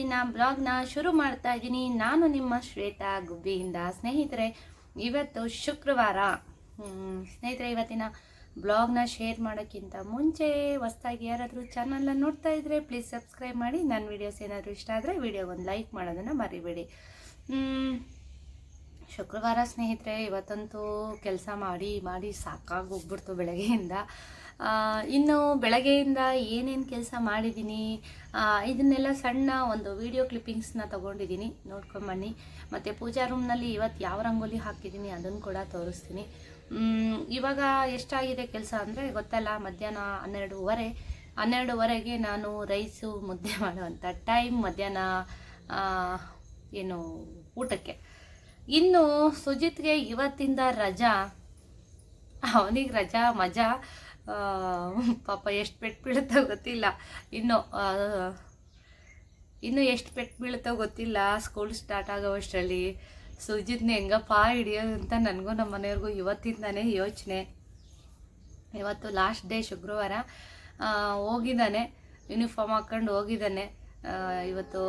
ಇವತ್ತಿನ ಬ್ಲಾಗ್ನ ಶುರು ಮಾಡ್ತಾ ಇದ್ದೀನಿ. ನಾನು ನಿಮ್ಮ ಶ್ವೇತಾ ಗುಬ್ಬಿಯಿಂದ. ಸ್ನೇಹಿತರೆ, ಇವತ್ತು ಶುಕ್ರವಾರ. ಸ್ನೇಹಿತರೆ, ಇವತ್ತಿನ ಬ್ಲಾಗ್ನ ಶೇರ್ ಮಾಡೋಕ್ಕಿಂತ ಮುಂಚೆ ಹೊಸ್ದಾಗಿ ಯಾರಾದರೂ ಚಾನಲ್ನ ನೋಡ್ತಾ ಇದ್ದರೆ ಪ್ಲೀಸ್ ಸಬ್ಸ್ಕ್ರೈಬ್ ಮಾಡಿ. ನನ್ನ ವೀಡಿಯೋಸ್ ಏನಾದರೂ ಇಷ್ಟ ಆದರೆ ವಿಡಿಯೋಗೊಂದು ಲೈಕ್ ಮಾಡೋದನ್ನು ಮರಿಬೇಡಿ. ಶುಕ್ರವಾರ ಸ್ನೇಹಿತರೆ, ಇವತ್ತಂತೂ ಕೆಲಸ ಮಾಡಿ ಮಾಡಿ ಸಾಕಾಗಿ ಹೋಗ್ಬಿಡ್ತು ಬೆಳಗ್ಗೆಯಿಂದ. ಇನ್ನು ಬೆಳಗ್ಗೆಯಿಂದ ಏನೇನು ಕೆಲಸ ಮಾಡಿದ್ದೀನಿ ಇದನ್ನೆಲ್ಲ ಸಣ್ಣ ಒಂದು ವಿಡಿಯೋ ಕ್ಲಿಪ್ಪಿಂಗ್ಸ್ನ ತೊಗೊಂಡಿದ್ದೀನಿ ನೋಡ್ಕೊಂಬನ್ನಿ ಮತ್ತು ಪೂಜಾ ರೂಮ್ನಲ್ಲಿ ಇವತ್ತು ಯಾವ ರಂಗೋಲಿ ಹಾಕಿದ್ದೀನಿ ಅದನ್ನು ಕೂಡ ತೋರಿಸ್ತೀನಿ. ಇವಾಗ ಎಷ್ಟಾಗಿದೆ ಕೆಲಸ ಅಂದರೆ ಗೊತ್ತಲ್ಲ, ಮಧ್ಯಾಹ್ನ ಹನ್ನೆರಡುವರೆ. ಹನ್ನೆರಡುವರೆಗೆ ನಾನು ರೈಸು ಮುದ್ದೆ ಮಾಡುವಂಥ ಟೈಮ್ ಮಧ್ಯಾಹ್ನ ಏನು, ಊಟಕ್ಕೆ. ಇನ್ನು ಸುಜಿತ್ಗೆ ಇವತ್ತಿಂದ ರಜಾ. ಅವನಿಗೆ ರಜಾ, ಮಜಾ. ಪಾಪ ಎಷ್ಟು ಪೆಟ್ಟು ಬೀಳುತ್ತೋ ಗೊತ್ತಿಲ್ಲ. ಇನ್ನು ಇನ್ನು ಎಷ್ಟು ಪೆಟ್ಟು ಬೀಳುತ್ತೋ ಗೊತ್ತಿಲ್ಲ. ಸ್ಕೂಲ್ ಸ್ಟಾರ್ಟ್ ಆಗೋವಷ್ಟರಲ್ಲಿ ಸುಜಿತ್ನ ಹೆಂಗಪ್ಪ ಹಿಡಿಯೋದು ಅಂತ ನನಗೂ ನಮ್ಮ ಮನೆಯವ್ರಿಗೂ ಇವತ್ತಿಂದಾನೇ ಯೋಚನೆ. ಇವತ್ತು ಲಾಸ್ಟ್ ಡೇ ಶುಕ್ರವಾರ ಹೋಗಿದ್ದಾನೆ. ಯೂನಿಫಾರ್ಮ್ ಹಾಕ್ಕೊಂಡು ಹೋಗಿದ್ದಾನೆ. ಇವತ್ತು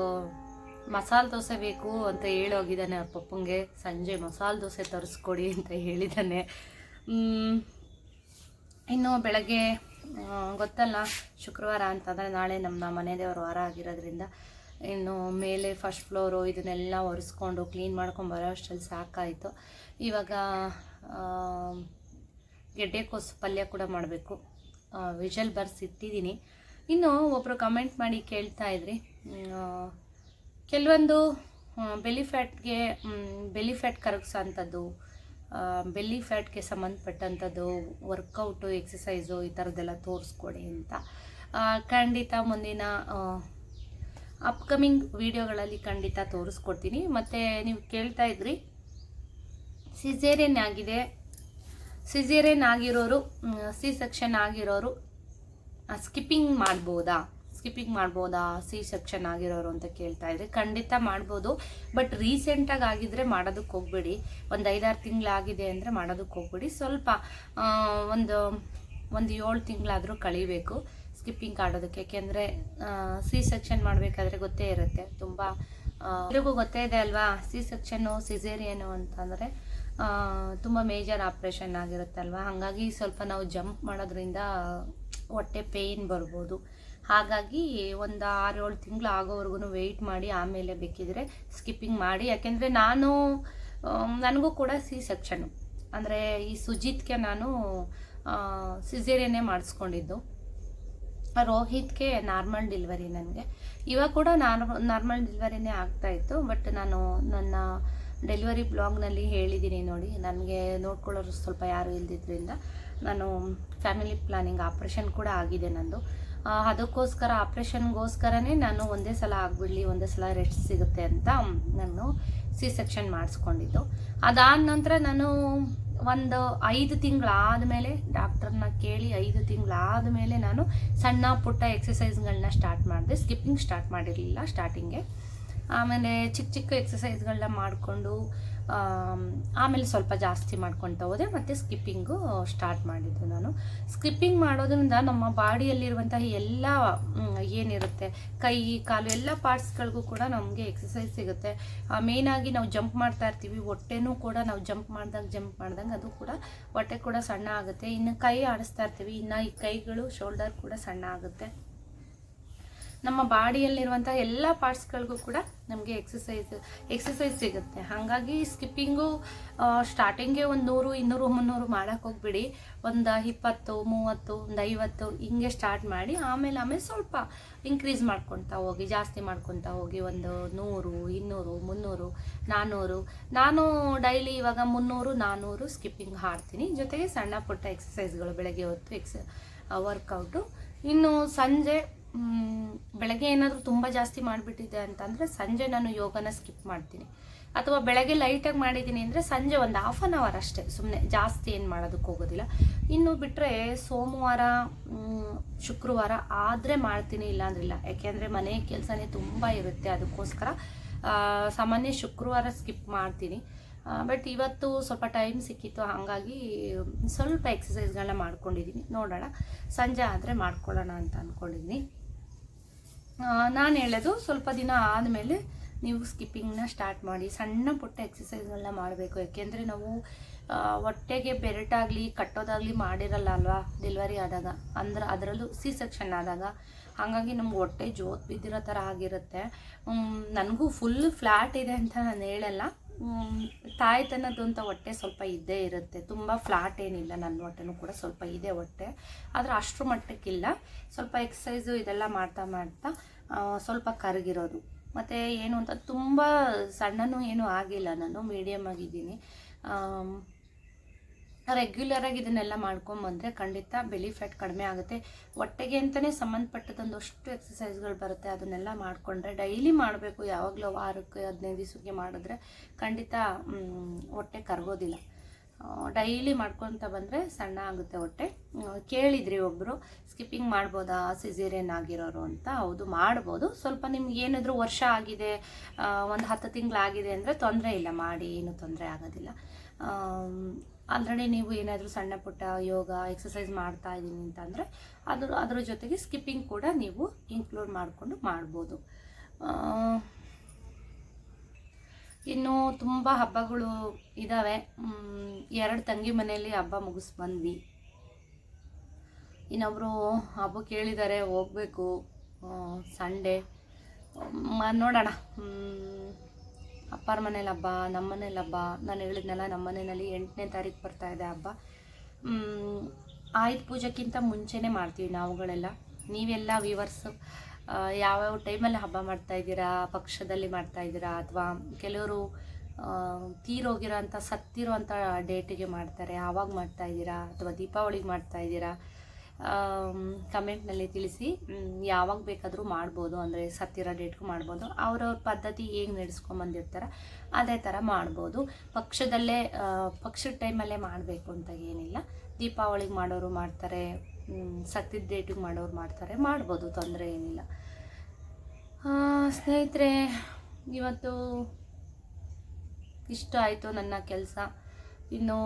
ಮಸಾಲೆ ದೋಸೆ ಬೇಕು ಅಂತ ಹೇಳಿ ಹೋಗಿದ್ದಾನೆ ಅವ್ರ ಪಪ್ಪಂಗೆ. ಸಂಜೆ ಮಸಾಲೆ ದೋಸೆ ತರಿಸ್ಕೊಡಿ ಅಂತ ಹೇಳಿದ್ದಾನೆ. ಇನ್ನು ಬೆಳಗ್ಗೆ ಗೊತ್ತಲ್ಲ, ಶುಕ್ರವಾರ ಅಂತಂದರೆ ನಾಳೆ ನಮ್ಮ ಮನೆ ದೇವ್ರ ವಾರ ಆಗಿರೋದ್ರಿಂದ ಇನ್ನು ಮೇಲೆ ಫಸ್ಟ್ ಫ್ಲೋರು ಇದನ್ನೆಲ್ಲ ಒರೆಸ್ಕೊಂಡು ಕ್ಲೀನ್ ಮಾಡ್ಕೊಂಡು ಬರೋ ಅಷ್ಟರಲ್ಲಿ ಸಾಕಾಯಿತು. ಇವಾಗ ಗೆಡ್ಡೆಕೋಸು ಪಲ್ಯ ಕೂಡ ಮಾಡಬೇಕು. ವಿಜಲ್ ಬರ್ಸಿಟ್ಟಿದ್ದೀನಿ ಇನ್ನು ಒಬ್ಬರು ಕಮೆಂಟ್ ಮಾಡಿ ಕೇಳ್ತಾ ಇದ್ರಿ. ಕೆಲವೊಂದು ಬೆಲಿ ಫ್ಯಾಟ್ಗೆ ಬೆಲಿ ಫ್ಯಾಟ್ ಕರಗಿಸೋಂಥದ್ದು ಬೆಲ್ಲಿ ಫ್ಯಾಟ್ಗೆ ಸಂಬಂಧಪಟ್ಟಂಥದ್ದು ವರ್ಕೌಟು ಎಕ್ಸಸೈಸು ಈ ಥರದ್ದೆಲ್ಲ ತೋರಿಸ್ಕೊಡಿ ಅಂತ. ಖಂಡಿತ ಮುಂದಿನ ಅಪ್ಕಮಿಂಗ್ ವಿಡಿಯೋಗಳಲ್ಲಿ ಖಂಡಿತ ತೋರಿಸ್ಕೊಡ್ತೀನಿ. ಮತ್ತು ನೀವು ಕೇಳ್ತಾ ಇದ್ರಿ ಸಿಜೇರಿಯನ್ ಆಗಿದೆ. ಸಿಜೇರಿಯನ್ ಆಗಿರೋರು ಸಿ ಸೆಕ್ಷನ್ ಆಗಿರೋರು ಸ್ಕಿಪ್ಪಿಂಗ್ ಮಾಡ್ಬೋದಾ? ಸ್ಕಿಪ್ಪಿಂಗ್ ಮಾಡ್ಬೋದಾ? ಸಿ ಸೆಕ್ಷನ್ ಆಗಿರೋರು ಅಂತ ಕೇಳ್ತಾ ಇದ್ರೆ. ಖಂಡಿತ ಮಾಡ್ಬೋದು. ಬಟ್ ರೀಸೆಂಟಾಗಿ ಆಗಿದ್ರೆ ಮಾಡೋದಕ್ಕೆ ಹೋಗ್ಬೇಡಿ. ಒಂದು ಐದಾರು ತಿಂಗಳಾಗಿದೆ ಅಂದರೆ ಮಾಡೋದಕ್ಕೆ ಹೋಗ್ಬೇಡಿ. ಸ್ವಲ್ಪ ಒಂದು ಒಂದು ಏಳು ತಿಂಗಳಾದರೂ ಕಳಿಬೇಕು ಸ್ಕಿಪ್ಪಿಂಗ್ ಆಡೋದಕ್ಕೆ. ಯಾಕೆಂದರೆ ಸಿ ಸೆಕ್ಷನ್ ಮಾಡಬೇಕಾದ್ರೆ ಗೊತ್ತೇ ಇರುತ್ತೆ. ತುಂಬ ಎಲ್ರಿಗೂ ಗೊತ್ತೇ ಇದೆ ಅಲ್ವಾ? ಸಿ ಸೆಕ್ಷನ್ನು, ಸಿಸೇರಿಯನು ಅಂತಂದರೆ ತುಂಬ ಮೇಜರ್ ಆಪ್ರೇಷನ್ ಆಗಿರುತ್ತಲ್ವ? ಹಾಗಾಗಿ ಸ್ವಲ್ಪ ನಾವು ಜಂಪ್ ಮಾಡೋದ್ರಿಂದ ಹೊಟ್ಟೆ ಪೇಯ್ನ್ ಬರ್ಬೋದು. ಹಾಗಾಗಿ ಒಂದು ಆರು ಏಳು ತಿಂಗಳು ಆಗೋವರೆಗೂ ವೆಯ್ಟ್ ಮಾಡಿ ಆಮೇಲೆ ಬೇಕಿದ್ರೆ ಸ್ಕಿಪ್ಪಿಂಗ್ ಮಾಡಿ. ಯಾಕೆಂದರೆ ನಾನು ನನಗೂ ಕೂಡ ಸಿ ಸೆಕ್ಷನ್ನು ಅಂದರೆ ಈ ಸುಜಿತ್ಗೆ ನಾನು ಸಿಸೇರಿಯನ್ನೇ ಮಾಡಿಸ್ಕೊಂಡಿದ್ದು. ರೋಹಿತ್ಗೆ ನಾರ್ಮಲ್ ಡೆಲಿವರಿ ನನಗೆ. ಇವಾಗ ಕೂಡ ನಾರ್ ನಾರ್ಮಲ್ ಡೆಲಿವರಿನೇ ಆಗ್ತಾಯಿತ್ತು ಬಟ್ ನಾನು ನನ್ನ ಡೆಲಿವರಿ ಬ್ಲಾಗ್ನಲ್ಲಿ ಹೇಳಿದ್ದೀನಿ ನೋಡಿ. ನನಗೆ ನೋಡ್ಕೊಳ್ಳೋರು ಸ್ವಲ್ಪ ಯಾರು ಇಲ್ದಿದ್ದರಿಂದ ನಾನು ಫ್ಯಾಮಿಲಿ ಪ್ಲಾನಿಂಗ್ ಆಪ್ರೇಷನ್ ಕೂಡ ಆಗಿದೆ ನಂದು. ಅದಕ್ಕೋಸ್ಕರ ಆಪ್ರೇಷನ್ಗೋಸ್ಕರನೇ ನಾನು ಒಂದೇ ಸಲ ಆಗಿಬಿಡಲಿ, ಒಂದೇ ಸಲ ರೆಸ್ಟ್ ಸಿಗುತ್ತೆ ಅಂತ ನಾನು ಸಿ ಸೆಕ್ಷನ್ ಮಾಡಿಸ್ಕೊಂಡಿದ್ದು. ಅದಾದ ನಂತರ ನಾನು ಒಂದು ಐದು ತಿಂಗಳಾದಮೇಲೆ ಡಾಕ್ಟರ್ನ ಕೇಳಿ ಐದು ತಿಂಗಳಾದಮೇಲೆ ನಾನು ಸಣ್ಣ ಪುಟ್ಟ ಎಕ್ಸಸೈಸ್ಗಳನ್ನ ಸ್ಟಾರ್ಟ್ ಮಾಡಿದೆ. ಸ್ಕಿಪ್ಪಿಂಗ್ ಸ್ಟಾರ್ಟ್ ಮಾಡಿರಲಿಲ್ಲ ಸ್ಟಾರ್ಟಿಂಗೆ. ಆಮೇಲೆ ಚಿಕ್ಕ ಚಿಕ್ಕ ಎಕ್ಸಸೈಸ್ಗಳನ್ನ ಮಾಡಿಕೊಂಡು ಆಮೇಲೆ ಸ್ವಲ್ಪ ಜಾಸ್ತಿ ಮಾಡ್ಕೊತಾ ಹೋದೆ, ಮತ್ತು ಸ್ಕಿಪ್ಪಿಂಗು ಸ್ಟಾರ್ಟ್ ಮಾಡಿದ್ದು ನಾನು. ಸ್ಕಿಪ್ಪಿಂಗ್ ಮಾಡೋದ್ರಿಂದ ನಮ್ಮ ಬಾಡಿಯಲ್ಲಿರುವಂತಹ ಎಲ್ಲ ಏನಿರುತ್ತೆ, ಕೈ, ಕಾಲು, ಎಲ್ಲ ಪಾರ್ಟ್ಸ್ಗಳಿಗೂ ಕೂಡ ನಮಗೆ ಎಕ್ಸಸೈಸ್ ಸಿಗುತ್ತೆ. ಮೇಯ್ನಾಗಿ ನಾವು ಜಂಪ್ ಮಾಡ್ತಾ ಇರ್ತೀವಿ, ಹೊಟ್ಟೆನೂ ಕೂಡ ನಾವು ಜಂಪ್ ಮಾಡ್ದಂಗೆ ಜಂಪ್ ಮಾಡ್ದಂಗೆ, ಅದು ಕೂಡ ಹೊಟ್ಟೆ ಕೂಡ ಸಣ್ಣ ಆಗುತ್ತೆ. ಇನ್ನು ಕೈ ಆಡಿಸ್ತಾ ಇರ್ತೀವಿ, ಇನ್ನು ಈ ಕೈಗಳು, ಶೋಲ್ಡರ್ ಕೂಡ ಸಣ್ಣ ಆಗುತ್ತೆ. ನಮ್ಮ ಬಾಡಿಯಲ್ಲಿರುವಂಥ ಎಲ್ಲ ಪಾರ್ಟ್ಸ್ಗಳಿಗೂ ಕೂಡ ನಮಗೆ ಎಕ್ಸಸೈಸ್ ಎಕ್ಸಸೈಸ್ ಸಿಗುತ್ತೆ. ಹಾಗಾಗಿ ಸ್ಕಿಪ್ಪಿಂಗು ಸ್ಟಾರ್ಟಿಂಗೇ ಒಂದು ನೂರು, ಇನ್ನೂರು, ಮುನ್ನೂರು ಮಾಡೋಕ್ಕೆ ಹೋಗ್ಬಿಡಿ. ಒಂದು ಇಪ್ಪತ್ತು, ಮೂವತ್ತು, ಒಂದು ಐವತ್ತು ಹಿಂಗೆ ಸ್ಟಾರ್ಟ್ ಮಾಡಿ ಆಮೇಲೆ ಆಮೇಲೆ ಸ್ವಲ್ಪ ಇನ್ಕ್ರೀಸ್ ಮಾಡ್ಕೊತಾ ಹೋಗಿ, ಜಾಸ್ತಿ ಮಾಡ್ಕೊತಾ ಹೋಗಿ ಒಂದು ನೂರು, ಇನ್ನೂರು, ಮುನ್ನೂರು ನಾನ್ನೂರು ನಾನು ಡೈಲಿ ಇವಾಗ ಮುನ್ನೂರು ನಾನ್ನೂರು ಸ್ಕಿಪ್ಪಿಂಗ್ ಹಾಡ್ತೀನಿ. ಜೊತೆಗೆ ಸಣ್ಣ ಪುಟ್ಟ ಎಕ್ಸಸೈಸ್ಗಳು ಬೆಳಗ್ಗೆ ಹೊತ್ತು ಎಕ್ಸ ವರ್ಕೌಟು. ಇನ್ನು ಸಂಜೆ ಬೆಳಗ್ಗೆ ಏನಾದರೂ ತುಂಬ ಜಾಸ್ತಿ ಮಾಡಿಬಿಟ್ಟಿದೆ ಅಂತಂದರೆ ಸಂಜೆ ನಾನು ಯೋಗನ ಸ್ಕಿಪ್ ಮಾಡ್ತೀನಿ. ಅಥವಾ ಬೆಳಗ್ಗೆ ಲೈಟಾಗಿ ಮಾಡಿದ್ದೀನಿ ಅಂದರೆ ಸಂಜೆ ಒಂದು ಹಾಫ್ ಆನ್ ಅವರ್ ಅಷ್ಟೇ ಸುಮ್ಮನೆ ಜಾಸ್ತಿ ಏನು ಮಾಡೋದಕ್ಕೆ ಹೋಗೋದಿಲ್ಲ. ಇನ್ನು ಬಿಟ್ಟರೆ ಸೋಮವಾರ ಶುಕ್ರವಾರ ಆದರೆ ಮಾಡ್ತೀನಿ, ಇಲ್ಲಾಂದ್ರಿಲ್ಲ. ಯಾಕೆಂದರೆ ಮನೆ ಕೆಲಸನೇ ತುಂಬ ಇರುತ್ತೆ ಅದಕ್ಕೋಸ್ಕರ ಸಾಮಾನ್ಯ ಶುಕ್ರವಾರ ಸ್ಕಿಪ್ ಮಾಡ್ತೀನಿ. ಬಟ್ ಇವತ್ತು ಸ್ವಲ್ಪ ಟೈಮ್ ಸಿಕ್ಕಿತ್ತು, ಹಾಗಾಗಿ ಸ್ವಲ್ಪ ಎಕ್ಸಸೈಸ್ಗಳನ್ನ ಮಾಡ್ಕೊಂಡಿದ್ದೀನಿ ನೋಡೋಣ, ಸಂಜೆ ಆದರೆ ಮಾಡ್ಕೊಳ್ಳೋಣ ಅಂತ ಅಂದ್ಕೊಂಡಿದ್ದೀನಿ ನಾನು ಹೇಳೋದು ಸ್ವಲ್ಪ ದಿನ ಆದಮೇಲೆ ನೀವು ಸ್ಕಿಪ್ಪಿಂಗ್ನ ಸ್ಟಾರ್ಟ್ ಮಾಡಿ, ಸಣ್ಣ ಪುಟ್ಟ ಎಕ್ಸಸೈಸ್ಗಳನ್ನ ಮಾಡಬೇಕು. ಯಾಕೆಂದರೆ ನಾವು ಹೊಟ್ಟೆಗೆ ಬೆರಟಾಗಲಿ, ಕಟ್ಟೋದಾಗಲಿ ಮಾಡಿರಲ್ಲ ಅಲ್ವಾ ಡೆಲಿವರಿ ಆದಾಗ? ಅಂದ್ರೆ ಅದರಲ್ಲೂ ಸಿ ಸೆಕ್ಷನ್ ಆದಾಗ. ಹಾಗಾಗಿ ನಮ್ಗೆ ಹೊಟ್ಟೆ ಜೋತ್ ಬಿದ್ದಿರೋ ಥರ ಆಗಿರುತ್ತೆ. ನನಗೂ ಫುಲ್ ಫ್ಲ್ಯಾಟ್ ಇದೆ ಅಂತ ನಾನು ಹೇಳಲ್ಲ. ತಾಯ್ತನದ್ದು ಅಂತ ಹೊಟ್ಟೆ ಸ್ವಲ್ಪ ಇದ್ದೇ ಇರುತ್ತೆ. ತುಂಬ ಫ್ಲಾಟ್ ಏನಿಲ್ಲ ನನ್ನ ಹೊಟ್ಟೆನೂ ಕೂಡ ಸ್ವಲ್ಪ ಇದೆ ಹೊಟ್ಟೆ. ಆದರೆ ಅಷ್ಟರ ಮಟ್ಟಕ್ಕಿಲ್ಲ. ಸ್ವಲ್ಪ ಎಕ್ಸಸೈಸು ಇದೆಲ್ಲ ಮಾಡ್ತಾ ಮಾಡ್ತಾ ಸ್ವಲ್ಪ ಕರಗಿರೋದು. ಮತ್ತು ಏನು ಅಂತ ತುಂಬ ಸಣ್ಣನೂ ಏನೂ ಆಗಿಲ್ಲ ನಾನು ಮೀಡಿಯಮ್ ಆಗಿದ್ದೀನಿ. ರೆಗ್ಯುಲರಾಗಿ ಇದನ್ನೆಲ್ಲ ಮಾಡ್ಕೊಂಬಂದರೆ ಖಂಡಿತ ಬೆಲಿ ಫ್ಯಾಟ್ ಕಡಿಮೆ ಆಗುತ್ತೆ. ಹೊಟ್ಟೆಗೆ ಅಂತಲೇ ಸಂಬಂಧಪಟ್ಟದೊಂದಷ್ಟು ಎಕ್ಸಸೈಸ್ಗಳು ಬರುತ್ತೆ. ಅದನ್ನೆಲ್ಲ ಮಾಡಿಕೊಂಡ್ರೆ ಡೈಲಿ ಮಾಡಬೇಕು. ಯಾವಾಗಲೂ ವಾರಕ್ಕೆ ಹದಿನೈದು ದಿವಸಕ್ಕೆ ಮಾಡಿದ್ರೆ ಖಂಡಿತ ಹೊಟ್ಟೆ ಕರಗೋದಿಲ್ಲ. ಡೈಲಿ ಮಾಡ್ಕೊತ ಬಂದರೆ ಸಣ್ಣ ಆಗುತ್ತೆ ಹೊಟ್ಟೆ. ಕೇಳಿದ್ರಿ ಒಬ್ಬರು ಸ್ಕಿಪ್ಪಿಂಗ್ ಮಾಡ್ಬೋದಾ? ಸಿಸೇರಿಯನ್ ಆಗಿರೋರು ಅಂತ. ಹೌದು, ಮಾಡ್ಬೋದು. ಸ್ವಲ್ಪ ನಿಮ್ಗೆ ಏನಾದರೂ ವರ್ಷ ಆಗಿದೆ ಒಂದು ಹತ್ತು ತಿಂಗಳಾಗಿದೆ ಅಂದರೆ ತೊಂದರೆ ಇಲ್ಲ. ಮಾಡಿ ಏನೂ ತೊಂದರೆ ಆಗೋದಿಲ್ಲ. ಆಲ್ರೆಡಿ ನೀವು ಏನಾದರೂ ಸಣ್ಣ ಪುಟ್ಟ ಯೋಗ ಎಕ್ಸಸೈಸ್ ಮಾಡ್ತಾ ಇದ್ದೀನಿ ಅಂತಂದರೆ ಅದ್ರ, ಅದರ ಜೊತೆಗೆ ಸ್ಕಿಪ್ಪಿಂಗ್ ಕೂಡ ನೀವು ಇನ್ಕ್ಲೂಡ್ ಮಾಡಿಕೊಂಡು ಮಾಡ್ಬೋದು. ಇನ್ನು ತುಂಬ ಹಬ್ಬಗಳು ಇದ್ದಾವೆ ಎರಡು ತಂಗಿ ಮನೆಯಲ್ಲಿ ಹಬ್ಬ ಮುಗಿಸ್ ಬಂದ್ವಿ. ಇನ್ನೊಬ್ಬರು ಹಬ್ಬ ಕೇಳಿದ್ದಾರೆ ಹೋಗಬೇಕು ಸಂಡೇ ನೋಡೋಣ. ಅಪ್ಪರ ಮನೇಲಿ ಹಬ್ಬ, ನಮ್ಮ ಮನೇಲಿ ಹಬ್ಬ, ನಾನು ಹೇಳಿದ್ನಲ್ಲ ನಮ್ಮ ಮನೆಯಲ್ಲಿ ಎಂಟನೇ ತಾರೀಕು ಬರ್ತಾ ಇದೆ ಹಬ್ಬ. ಆಯುಧ ಪೂಜೆಕ್ಕಿಂತ ಮುಂಚೆನೇ ಮಾಡ್ತೀವಿ ನಾವುಗಳೆಲ್ಲ. ನೀವೆಲ್ಲ ವಿವರ್ಸ್ ಯಾವ್ಯಾವ ಟೈಮಲ್ಲಿ ಹಬ್ಬ ಮಾಡ್ತಾ ಇದ್ದೀರಾ, ಪಕ್ಷದಲ್ಲಿ ಮಾಡ್ತಾ ಇದ್ದೀರಾ ಅಥವಾ ಕೆಲವರು ತೀರೋಗಿರೋ ಅಂಥ ಸತ್ತಿರೋ ಅಂಥ ಡೇಟಿಗೆ ಮಾಡ್ತಾರೆ, ಆವಾಗ ಮಾಡ್ತಾ ಇದ್ದೀರಾ ಅಥವಾ ದೀಪಾವಳಿಗೆ ಮಾಡ್ತಾ ಇದ್ದೀರಾ? ಕಮೆಂಟ್ನಲ್ಲಿ ತಿಳಿಸಿ ಯಾವಾಗ ಬೇಕಾದರೂ ಮಾಡ್ಬೋದು, ಅಂದರೆ ಸತ್ತಿರೋ ಡೇಟ್ಗೂ ಮಾಡ್ಬೋದು. ಅವ್ರವ್ರ ಪದ್ಧತಿ ಹೇಗೆ ನಡೆಸ್ಕೊಂಬಂದಿರ್ತಾರೆ, ಅದೇ ಥರ ಮಾಡ್ಬೋದು. ಪಕ್ಷದಲ್ಲೇ ಪಕ್ಷದ ಟೈಮಲ್ಲೇ ಮಾಡಬೇಕು ಅಂತ ಏನಿಲ್ಲ. ದೀಪಾವಳಿಗೆ ಮಾಡೋರು ಮಾಡ್ತಾರೆ ಸತ್ತಿದ ಡೇಟಿಗೆ ಮಾಡೋರು ಮಾಡ್ತಾರೆ, ಮಾಡ್ಬೋದು, ತೊಂದರೆ ಏನಿಲ್ಲ. ಸ್ನೇಹಿತರೆ, ಇವತ್ತು ಇಷ್ಟ ಆಯಿತು ನನ್ನ ಕೆಲಸ. ಇನ್ನು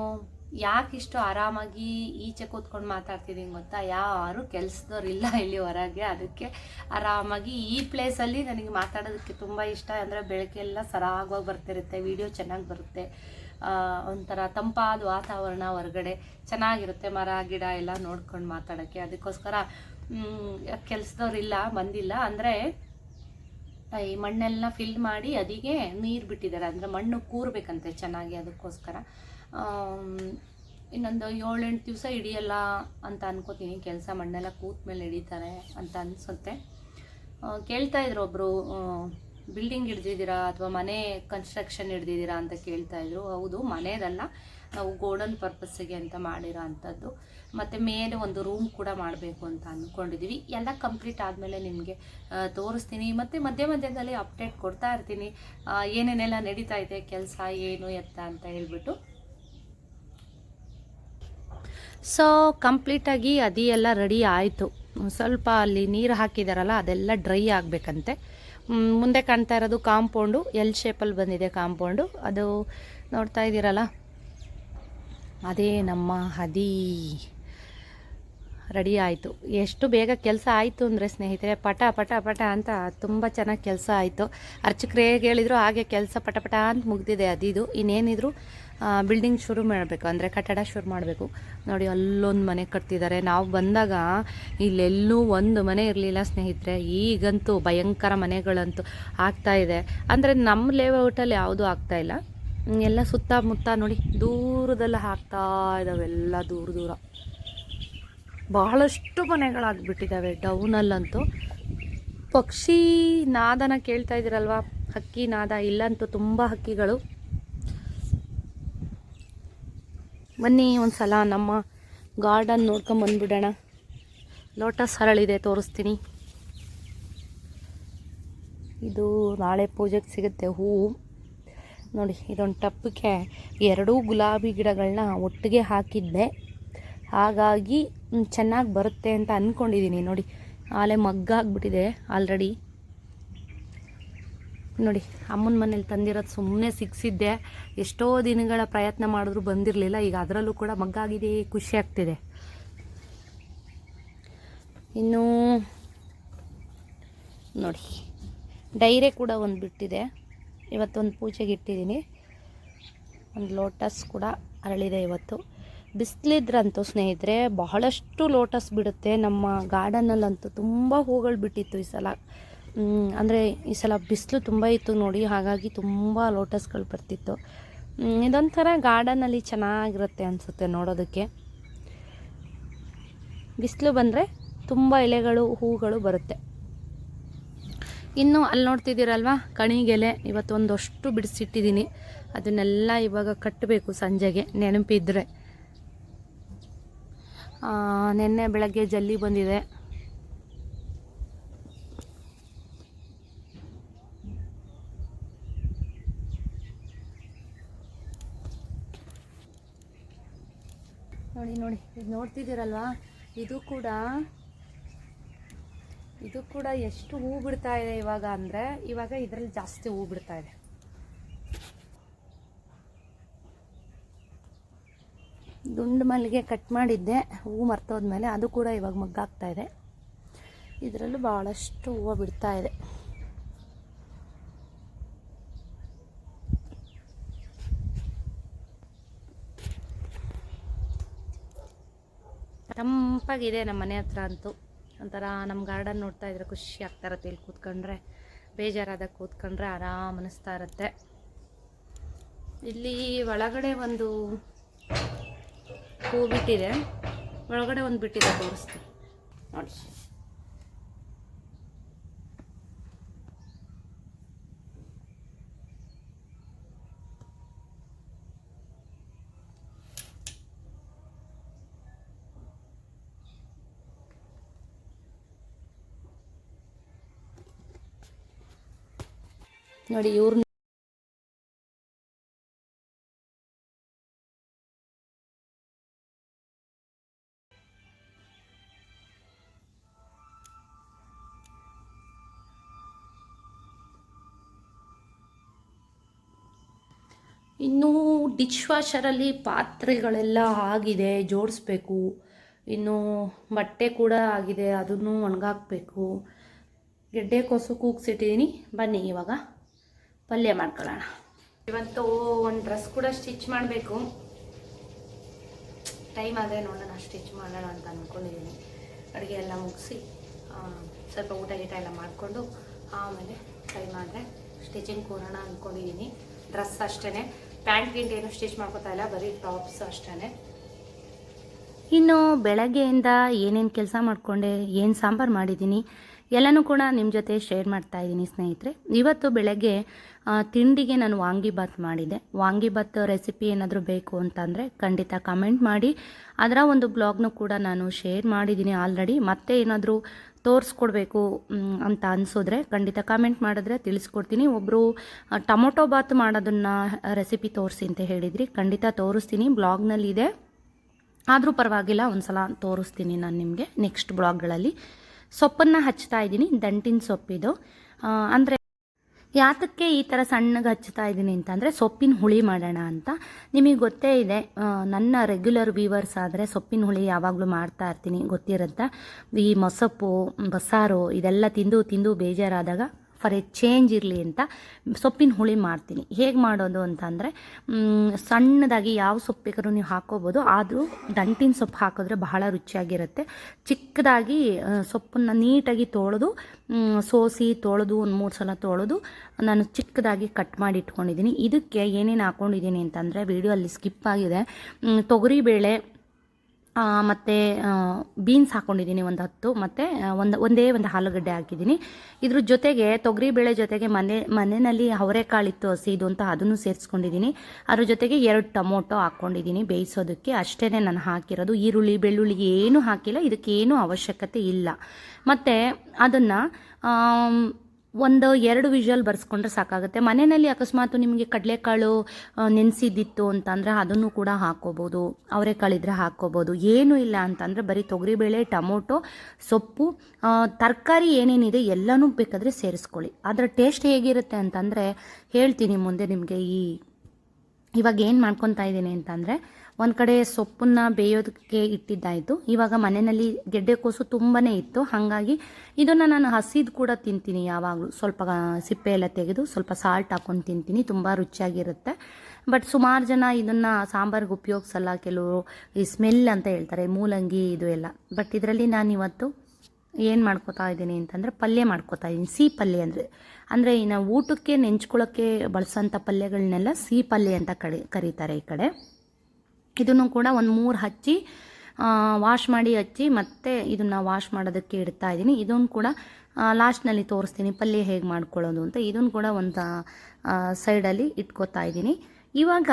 ಯಾಕೆ ಇಷ್ಟು ಆರಾಮಾಗಿ ಈಚೆ ಕೂತ್ಕೊಂಡು ಮಾತಾಡ್ತಿದ್ದೀನಿ ಗೊತ್ತಾ? ಯಾರು ಕೆಲಸದವ್ರು ಇಲ್ಲ ಇಲ್ಲಿ ಹೊರಗೆ. ಅದಕ್ಕೆ ಆರಾಮಾಗಿ ಈ ಪ್ಲೇಸಲ್ಲಿ ನನಗೆ ಮಾತಾಡೋದಕ್ಕೆ ತುಂಬ ಇಷ್ಟ. ಅಂದರೆ ಬೆಳಕೆಲ್ಲ ಸರಾಗವಾಗಿ ಬರ್ತಿರುತ್ತೆ. ವಿಡಿಯೋ ಚೆನ್ನಾಗಿ ಬರುತ್ತೆ. ಒಂಥರ ತಂಪಾದ ವಾತಾವರಣ ಹೊರಗಡೆ. ಚೆನ್ನಾಗಿರುತ್ತೆ ಮರ, ಗಿಡ ಎಲ್ಲ ನೋಡ್ಕೊಂಡು ಮಾತಾಡೋಕ್ಕೆ. ಅದಕ್ಕೋಸ್ಕರ ಕೆಲಸದವ್ರು ಇಲ್ಲ, ಬಂದಿಲ್ಲ. ಅಂದರೆ ಈ ಮಣ್ಣೆಲ್ಲ ಫಿಲ್ ಮಾಡಿ ಅದಿಗೆ ನೀರು ಬಿಟ್ಟಿದ್ದಾರೆ. ಅಂದರೆ ಮಣ್ಣು ಕೂರ್ಬೇಕಂತೆ ಚೆನ್ನಾಗಿ ಅದಕ್ಕೋಸ್ಕರ. ಇನ್ನೊಂದು ಏಳೆಂಟು ದಿವಸ ಹಿಡಿಯಲ್ಲ ಅಂತ ಅನ್ಕೋತೀನಿ. ಕೆಲಸ ಮಣ್ಣೆಲ್ಲ ಕೂತ ಮೇಲೆ ಹಿಡಿತಾರೆ ಅಂತ ಅನಿಸುತ್ತೆ. ಕೇಳ್ತಾ ಇದ್ರು ಒಬ್ಬರು ಬಿಲ್ಡಿಂಗ್ ಹಿಡ್ದಿದ್ದೀರಾ ಅಥವಾ ಮನೆ ಕನ್ಸ್ಟ್ರಕ್ಷನ್ ಹಿಡ್ದಿದ್ದೀರಾ ಅಂತ ಕೇಳ್ತಾ ಇದ್ರು. ಹೌದು ಮನೆಯದಲ್ಲ ನಾವು ಗೋಡನ್ ಪರ್ಪಸ್ಸಿಗೆ ಅಂತ ಮಾಡಿರೋ ಅಂಥದ್ದು. ಮತ್ತು ಮೇಲೆ ಒಂದು ರೂಮ್ ಕೂಡ ಮಾಡಬೇಕು ಅಂತ ಅಂದ್ಕೊಂಡಿದ್ದೀವಿ ಎಲ್ಲ ಕಂಪ್ಲೀಟ್ ಆದಮೇಲೆ ನಿಮಗೆ ತೋರಿಸ್ತೀನಿ. ಮತ್ತು ಮಧ್ಯ ಮಧ್ಯದಲ್ಲಿ ಅಪ್ಡೇಟ್ ಕೊಡ್ತಾ ಇರ್ತೀನಿ. ಏನೇನೆಲ್ಲ ನಡೀತಾ ಇದೆ, ಕೆಲಸ, ಏನು, ಎತ್ತ ಅಂತ ಹೇಳ್ಬಿಟ್ಟು. ಸೊ ಕಂಪ್ಲೀಟಾಗಿ ಅದಿ ಎಲ್ಲ ರೆಡಿ ಆಯಿತು. ಸ್ವಲ್ಪ ಅಲ್ಲಿ ನೀರು ಹಾಕಿದಾರಲ್ಲ, ಅದೆಲ್ಲ ಡ್ರೈ ಆಗಬೇಕಂತೆ. ಮುಂದೆ ಕಾಣ್ತಾ ಇರೋದು ಕಾಂಪೌಂಡು ಎಲ್ ಶೇಪಲ್ಲಿ ಬಂದಿದೆ ಕಾಂಪೌಂಡು. ಅದು ನೋಡ್ತಾ ಇದ್ದೀರಲ್ಲ? ಅದೇ ನಮ್ಮ ಹದಿ ರೆಡಿ ಆಯಿತು. ಎಷ್ಟು ಬೇಗ ಕೆಲಸ ಆಯಿತು ಅಂದರೆ ಸ್ನೇಹಿತರೆ, ಪಟ ಪಟ ಪಟ ಅಂತ ತುಂಬ ಚೆನ್ನಾಗಿ ಕೆಲಸ ಆಯಿತು. ಅರ್ಚಕರು ಹೇಗೆ ಹೇಳಿದ್ರು ಹಾಗೆ ಕೆಲಸ ಪಟ ಪಟ ಅಂತ ಮುಗ್ದಿದೆ ಅದಿದು. ಇನ್ನೇನಿದ್ರು ಬಿಲ್ಡಿಂಗ್ ಶುರು ಮಾಡಬೇಕು. ಅಂದರೆ ಕಟ್ಟಡ ಶುರು ಮಾಡಬೇಕು. ನೋಡಿ, ಅಲ್ಲೊಂದು ಮನೆ ಕಟ್ತಿದ್ದಾರೆ ನಾವು ಬಂದಾಗ ಇಲ್ಲೆಲ್ಲೂ ಒಂದು ಮನೆ ಇರಲಿಲ್ಲ ಸ್ನೇಹಿತರೆ. ಈಗಂತೂ ಭಯಂಕರ ಮನೆಗಳಂತೂ ಆಗ್ತಾ ಇದೆ. ಅಂದರೆ ನಮ್ಮ ಲೇಔಟಲ್ಲಿ ಯಾವುದೂ ಆಗ್ತಾ ಇಲ್ಲ. ಎಲ್ಲ ಸುತ್ತಮುತ್ತ ನೋಡಿ, ದೂರದೆಲ್ಲ ಹಾಕ್ತಾ ಇದ್ದಾವೆಲ್ಲ ದೂರ ದೂರ. ಬಹಳಷ್ಟು ಮನೆಗಳಾಗ್ಬಿಟ್ಟಿದ್ದಾವೆ ಡೌನಲ್ಲಂತೂ ಪಕ್ಷಿ ನಾದನ ಕೇಳ್ತಾ ಇದ್ದೀರಲ್ವಾ? ಹಕ್ಕಿ ನಾದ ಇಲ್ಲಂತೂ ತುಂಬ ಹಕ್ಕಿಗಳು. ಬನ್ನಿ ಒಂದು ಸಲ ನಮ್ಮ ಗಾರ್ಡನ್ ನೋಡ್ಕೊಂಡು ನೋಡ್ಕೊಂಬಂದ್ಬಿಡೋಣ ಲೋಟಸ್ ಹರಳಿದೆ, ತೋರಿಸ್ತೀನಿ. ಇದು ನಾಳೆ ಪೂಜೆಗೆ ಸಿಗುತ್ತೆ ಹೂವು ನೋಡಿ, ಇದೊಂದು ಟಪ್ಪಕ್ಕೆ ಎರಡೂ ಗುಲಾಬಿ ಗಿಡಗಳನ್ನ ಒಟ್ಟಿಗೆ ಹಾಕಿದ್ದೆ. ಹಾಗಾಗಿ ಚೆನ್ನಾಗಿ ಬರುತ್ತೆ ಅಂತ ಅಂದ್ಕೊಂಡಿದ್ದೀನಿ ನೋಡಿ, ಆಲೆ ಮಗ್ಗಾಗ್ಬಿಟ್ಟಿದೆ ಆಲ್ರೆಡಿ ನೋಡಿ, ಅಮ್ಮನ ಮನೇಲಿ ತಂದಿರೋದು ಸುಮ್ಮನೆ ಸಿಕ್ಸಿದ್ದೆ ಎಷ್ಟೋ ದಿನಗಳ ಪ್ರಯತ್ನ ಮಾಡಿದ್ರು ಬಂದಿರಲಿಲ್ಲ. ಈಗ ಅದರಲ್ಲೂ ಕೂಡ ಮಗ್ಗಾಗಿದೆ, ಖುಷಿ ಆಗ್ತಿದೆ. ಇನ್ನು ನೋಡಿ, ಡೈರೆ ಕೂಡ ಒಂದು ಬಿಟ್ಟಿದೆ. ಇವತ್ತೊಂದು ಪೂಜೆಗೆ ಇಟ್ಟಿದ್ದೀನಿ. ಒಂದು ಲೋಟಸ್ ಕೂಡ ಅರಳಿದೆ ಇವತ್ತು. ಬಿಸಿಲಿದ್ರಂತೂ ಸ್ನೇಹಿತರೆ, ಬಹಳಷ್ಟು ಲೋಟಸ್ ಬಿಡುತ್ತೆ. ನಮ್ಮ ಗಾರ್ಡನಲ್ಲಂತೂ ತುಂಬ ಹೂಗಳು ಬಿಟ್ಟಿತ್ತು ಈ ಸಲ. ಅಂದರೆ ಈ ಸಲ ಬಿಸಿಲು ತುಂಬ ಇತ್ತು ನೋಡಿ, ಹಾಗಾಗಿ ತುಂಬ ಲೋಟಸ್ಗಳು ಬರ್ತಿತ್ತು. ಇದೊಂಥರ ಗಾರ್ಡನಲ್ಲಿ ಚೆನ್ನಾಗಿರುತ್ತೆ ಅನಿಸುತ್ತೆ ನೋಡೋದಕ್ಕೆ. ಬಿಸಿಲು ಬಂದರೆ ತುಂಬ ಎಲೆಗಳು, ಹೂಗಳು ಬರುತ್ತೆ. ಇನ್ನು ಅಲ್ಲಿ ನೋಡ್ತಿದ್ದೀರಲ್ವಾ, ಕಣಿಗೆಲೆ, ಇವತ್ತೊಂದಷ್ಟು ಬಿಡಿಸಿಟ್ಟಿದ್ದೀನಿ. ಅದನ್ನೆಲ್ಲ ಇವಾಗ ಕಟ್ಟಬೇಕು ಸಂಜೆಗೆ, ನೆನಪಿದ್ರೆ. ನಿನ್ನೆ ನೆನ್ನೆ ಬೆಳಗ್ಗೆ ಜಲ್ಲಿ ಬಂದಿದೆ. ನೋಡಿ ನೋಡಿ. ಇದು ನೋಡ್ತಿದ್ದೀರಲ್ವಾ? ಇದು ಕೂಡ ಇದು ಕೂಡ ಎಷ್ಟು ಹೂ ಬಿಡ್ತಾ ಇದೆ ಇವಾಗ ಅಂದರೆ, ಇವಾಗ ಇದರಲ್ಲಿ ಜಾಸ್ತಿ ಹೂ ಬಿಡ್ತಾ ಇದೆ. ದುಂಡು ಮಲ್ಲಿಗೆ ಕಟ್ ಮಾಡಿದ್ದೆ, ಹೂ ಮರ್ತೋದ್ಮೇಲೆ. ಅದು ಕೂಡ ಇವಾಗ ಮಗ್ಗಾಗ್ತಾ ಇದೆ. ಇದರಲ್ಲೂ ಭಾಳಷ್ಟು ಹೂವು ಬಿಡ್ತಾ ಇದೆ. ತಂಪಾಗಿದೆ ನಮ್ಮ ಮನೆ ಹತ್ರ ಅಂತೂ. ಒಂಥರ ನಮ್ಮ ಗಾರ್ಡನ್ ನೋಡ್ತಾ ಇದ್ರೆ ಖುಷಿ ಆಗ್ತಾ ಇರುತ್ತೆ ಇಲ್ಲಿ ಕೂತ್ಕೊಂಡ್ರೆ. ಬೇಜಾರಾದಾಗ ಕೂತ್ಕೊಂಡ್ರೆ ಆರಾಮ್ ಅನಿಸ್ತಾ ಇರುತ್ತೆ. ಇಲ್ಲಿ ಒಳಗಡೆ ಒಂದು ಹೂ ಬಿಟ್ಟಿದೆ. ಒಳಗಡೆ ಒಂದು ಬಿಟ್ಟಿದೆ ತೋರಿಸ್ತೀನಿ. ನೋಡಿ. ನೋಡಿ ಇವ್ರನ್ನ ಇನ್ನು ಡಿಶ್ ವಾಷರಲ್ಲಿ ಪಾತ್ರೆಗಳೆಲ್ಲ ಆಗಿದೆ, ಜೋಡಿಸ್ಬೇಕು. ಇನ್ನು ಬಟ್ಟೆ ಕೂಡ ಆಗಿದೆ, ಅದನ್ನು ಒಣಗಾಕಬೇಕು. ಗೆಡ್ಡೆ ಕೋಸು ಕೂಗ್ಸಿಟ್ಟಿದ್ದೀನಿ ಬನ್ನಿ ಇವಾಗ. ಪಲ್ಯ ಮಾಡ್ಕೊಳ್ಳೋಣ. ಇವತ್ತು ಒಂದು ಡ್ರೆಸ್ ಕೂಡ ಸ್ಟಿಚ್ ಮಾಡಬೇಕು. ಟೈಮ್ ಆದರೆ ನೋಡೋಣ ಸ್ಟಿಚ್ ಮಾಡೋಣ ಅಂತ ಅಂದ್ಕೊಂಡಿದ್ದೀನಿ ಅಡುಗೆ ಎಲ್ಲ ಮುಗಿಸಿ ಸ್ವಲ್ಪ ಊಟ ಗೀಟ ಎಲ್ಲ ಮಾಡಿಕೊಂಡು ಆಮೇಲೆ ಟೈಮ್ ಆದರೆ ಸ್ಟಿಚಿಂಗ್ ಕೂರೋಣ ಅಂದ್ಕೊಂಡಿದ್ದೀನಿ ಡ್ರೆಸ್ ಅಷ್ಟೇ ಪ್ಯಾಂಟ್ ಗಿಂಟ್ ಏನು ಸ್ಟಿಚ್ ಮಾಡ್ಕೊತಾ ಇಲ್ಲ ಬರೀ ಟಾಪ್ಸ್ ಅಷ್ಟೇ ಇನ್ನು ಬೆಳಗ್ಗೆಯಿಂದ ಏನೇನು ಕೆಲಸ ಮಾಡಿಕೊಂಡೆ ಏನು ಸಾಂಬಾರು ಮಾಡಿದ್ದೀನಿ ಎಲ್ಲನೂ ಕೂಡ ನಿಮ್ಮ ಜೊತೆ ಶೇರ್ ಮಾಡ್ತಾ ಇದ್ದೀನಿ ಸ್ನೇಹಿತರೆ. ಇವತ್ತು ಬೆಳಗ್ಗೆ ತಿಂಡಿಗೆ ನಾನು ವಾಂಗಿಬಾತ್ ಮಾಡಿದೆ. ವಾಂಗಿಬಾತ್ ರೆಸಿಪಿ ಏನಾದರೂ ಬೇಕು ಅಂತಂದರೆ ಖಂಡಿತ ಕಮೆಂಟ್ ಮಾಡಿ. ಅದರ ಒಂದು ಬ್ಲಾಗ್ನು ಕೂಡ ನಾನು ಶೇರ್ ಮಾಡಿದ್ದೀನಿ ಆಲ್ರೆಡಿ ಮತ್ತೆ ಏನಾದರೂ ತೋರಿಸ್ಕೊಡ್ಬೇಕು ಅಂತ ಅನಿಸಿದ್ರೆ ಖಂಡಿತ ಕಮೆಂಟ್ ಮಾಡಿದ್ರೆ ತಿಳಿಸ್ಕೊಡ್ತೀನಿ. ಒಬ್ಬರು ಟೊಮೊಟೊ ಬಾತ್ ಮಾಡೋದನ್ನು ರೆಸಿಪಿ ತೋರಿಸಿ ಅಂತ ಹೇಳಿದ್ರಿ, ಖಂಡಿತ ತೋರಿಸ್ತೀನಿ. ಬ್ಲಾಗ್ನಲ್ಲಿದೆ ಆದರೂ ಪರವಾಗಿಲ್ಲ ಒಂದು ಸಲ ತೋರಿಸ್ತೀನಿ ನಾನು ನಿಮಗೆ ನೆಕ್ಸ್ಟ್ ಬ್ಲಾಗ್ಗಳಲ್ಲಿ ಸೊಪ್ಪನ್ನು ಹಚ್ತಾ ಇದ್ದೀನಿ, ದಂಟಿನ ಸೊಪ್ಪಿದು. ಅಂದರೆ ಯಾತಕ್ಕೆ ಈ ಥರ ಸಣ್ಣಗೆ ಹಚ್ತಾ ಇದ್ದೀನಿ ಅಂತಂದರೆ ಸೊಪ್ಪಿನ ಹುಳಿ ಮಾಡೋಣ ಅಂತ. ನಿಮಗೆ ಗೊತ್ತೇ ಇದೆ ನನ್ನ ರೆಗ್ಯುಲರ್ ವೀವರ್ಸ್ ಆದರೆ ಸೊಪ್ಪಿನ ಹುಳಿ ಯಾವಾಗಲೂ ಮಾಡ್ತಾ ಇರ್ತೀನಿ, ಗೊತ್ತಿರುತ್ತೆ? ಈ ಮೊಸಪ್ಪು, ಬಸ್ಸಾರು, ಇದೆಲ್ಲ ತಿಂದು ತಿಂದು ಬೇಜಾರಾದಾಗ ಫಾರ್ ಎ ಚೇಂಜ್ ಇರಲಿ ಅಂತ ಸೊಪ್ಪಿನ ಹುಳಿ ಮಾಡ್ತೀನಿ. ಹೇಗೆ ಮಾಡೋದು ಅಂತಂದರೆ ಸಣ್ಣದಾಗಿ ಯಾವ ಸೊಪ್ಪು ನೀವು ಹಾಕೋಬೋದು. ಆದರೂ ದಂಟಿನ ಸೊಪ್ಪು ಹಾಕಿದ್ರೆ ಬಹಳ ರುಚಿಯಾಗಿರುತ್ತೆ. ಚಿಕ್ಕದಾಗಿ ಸೊಪ್ಪನ್ನು ನೀಟಾಗಿ ತೊಳೆದು ಸೋಸಿ ತೊಳೆದು ಒಂದು ಮೂರು ಸಲ ತೊಳೆದು ನಾನು ಚಿಕ್ಕದಾಗಿ ಕಟ್ ಮಾಡಿ ಇಟ್ಕೊಂಡಿದ್ದೀನಿ. ಇದಕ್ಕೆ ಏನೇನು ಹಾಕ್ಕೊಂಡಿದ್ದೀನಿ ಅಂತಂದರೆ ವಿಡಿಯೋ ಅಲ್ಲಿ ಸ್ಕಿಪ್ ಆಗಿದೆ. ತೊಗರಿಬೇಳೆ ಮತ್ತು ಬೀನ್ಸ್ ಹಾಕ್ಕೊಂಡಿದ್ದೀನಿ ಒಂದು ಹತ್ತು, ಮತ್ತು ಒಂದು, ಒಂದೇ ಒಂದು ಆಲೂಗಡ್ಡೆ ಹಾಕಿದ್ದೀನಿ. ಇದ್ರ ಜೊತೆಗೆ ತೊಗರಿಬೇಳೆ ಜೊತೆಗೆ ಮನೆ, ಮನೆಯಲ್ಲಿ ಅವರೆಕಾಳಿತ್ತು ಹಸಿದು ಅಂತ ಅದನ್ನು ಸೇರಿಸ್ಕೊಂಡಿದ್ದೀನಿ. ಅದ್ರ ಜೊತೆಗೆ ಎರಡು ಟೊಮೊಟೊ ಹಾಕ್ಕೊಂಡಿದ್ದೀನಿ ಬೇಯಿಸೋದಕ್ಕೆ. ಅಷ್ಟೇ ನಾನು ಹಾಕಿರೋದು. ಈರುಳ್ಳಿ, ಬೆಳ್ಳುಳ್ಳಿ ಏನೂ ಹಾಕಿಲ್ಲ. ಇದಕ್ಕೇನೂ ಅವಶ್ಯಕತೆ ಇಲ್ಲ. ಮತ್ತು ಅದನ್ನು ಒಂದು, ಎರಡು ವಿಷಲ್ ಬರ್ಸ್ಕೊಂಡ್ರೆ ಸಾಕಾಗುತ್ತೆ. ಮನೆಯಲ್ಲಿ ಅಕಸ್ಮಾತ್ ನಿಮಗೆ ಕಡಲೆಕಾಳು ನೆನೆಸಿದ್ದಿತ್ತು ಅಂತಂದರೆ ಅದನ್ನು ಕೂಡ ಹಾಕ್ಕೋಬೋದು. ಅವರೆಕಾಳಿದ್ರೆ ಹಾಕ್ಕೋಬೋದು. ಏನೂ ಇಲ್ಲ ಅಂತಂದರೆ ಬರೀ ತೊಗರಿಬೇಳೆ, ಟೊಮೊಟೊ, ಸೊಪ್ಪು ತರಕಾರಿ ಏನೇನಿದೆ ಎಲ್ಲನೂ ಬೇಕಾದರೆ ಸೇರಿಸ್ಕೊಳ್ಳಿ. ಅದರ ಟೇಸ್ಟ್ ಹೇಗಿರುತ್ತೆ ಅಂತಂದರೆ ಹೇಳ್ತೀನಿ ಮುಂದೆ ನಿಮಗೆ ಈ ಇವಾಗ ಏನು ಮಾಡ್ಕೊತಾ ಇದ್ದೀನಿ ಅಂತಂದರೆ ಒಂದು ಕಡೆ ಸೊಪ್ಪನ್ನ ಬೇಯೋದಕ್ಕೆ ಇಟ್ಟಿದ್ದಾಯಿತು. ಇವಾಗ ಮನೆಯಲ್ಲಿ ಗೆಡ್ಡೆಕೋಸು ತುಂಬಾ ಇತ್ತು. ಹಾಗಾಗಿ ಇದನ್ನು ನಾನು ಹಸಿದು ಕೂಡ ತಿಂತೀನಿ ಯಾವಾಗಲೂ. ಸ್ವಲ್ಪ ಸಿಪ್ಪೆ ಎಲ್ಲ ತೆಗೆದು ಸ್ವಲ್ಪ ಸಾಲ್ಟ್ ಹಾಕೊಂಡು ತಿಂತೀನಿ. ತುಂಬ ರುಚಿಯಾಗಿರುತ್ತೆ. ಬಟ್ ಸುಮಾರು ಜನ ಇದನ್ನು ಸಾಂಬಾರಿಗೆ ಉಪಯೋಗಿಸಲ್ಲ. ಕೆಲವರು ಈ ಸ್ಮೆಲ್ ಅಂತ ಹೇಳ್ತಾರೆ, ಮೂಲಂಗಿ ಇದು ಎಲ್ಲ. ಬಟ್ ಇದರಲ್ಲಿ ನಾನು ಇವತ್ತು ಏನು ಮಾಡ್ಕೋತಾ ಇದ್ದೀನಿ ಅಂತಂದರೆ ಪಲ್ಯ ಮಾಡ್ಕೋತಾ ಇದ್ದೀನಿ. ಸಿಹಿ ಪಲ್ಯ ಅಂದರೆ ಅಂದರೆ ಇನ್ನು ಊಟಕ್ಕೆ ನೆಂಚ್ಕೊಳ್ಳೋಕ್ಕೆ ಬಳಸೋಂಥ ಪಲ್ಯಗಳನ್ನೆಲ್ಲ ಸಿಹಿ ಪಲ್ಯ ಅಂತ ಕರೀತಾರೆ ಈ ಕಡೆ. ಇದನ್ನು ಕೂಡ ಒಂದು ಮೂರು ಹಚ್ಚಿ ವಾಶ್ ಮಾಡಿ ಹಚ್ಚಿ ಮತ್ತೆ ಇದನ್ನು ವಾಶ್ ಮಾಡೋದಕ್ಕೆ ಇಡ್ತಾ ಇದ್ದೀನಿ. ಇದನ್ನು ಕೂಡ ಲಾಸ್ಟ್ನಲ್ಲಿ ತೋರಿಸ್ತೀನಿ ಪಲ್ಯ ಹೇಗೆ ಮಾಡ್ಕೊಳ್ಳೋದು ಅಂತ. ಇದನ್ನು ಕೂಡ ಒಂದು ಸೈಡಲ್ಲಿ ಇಟ್ಕೋತಾ ಇದ್ದೀನಿ. ಇವಾಗ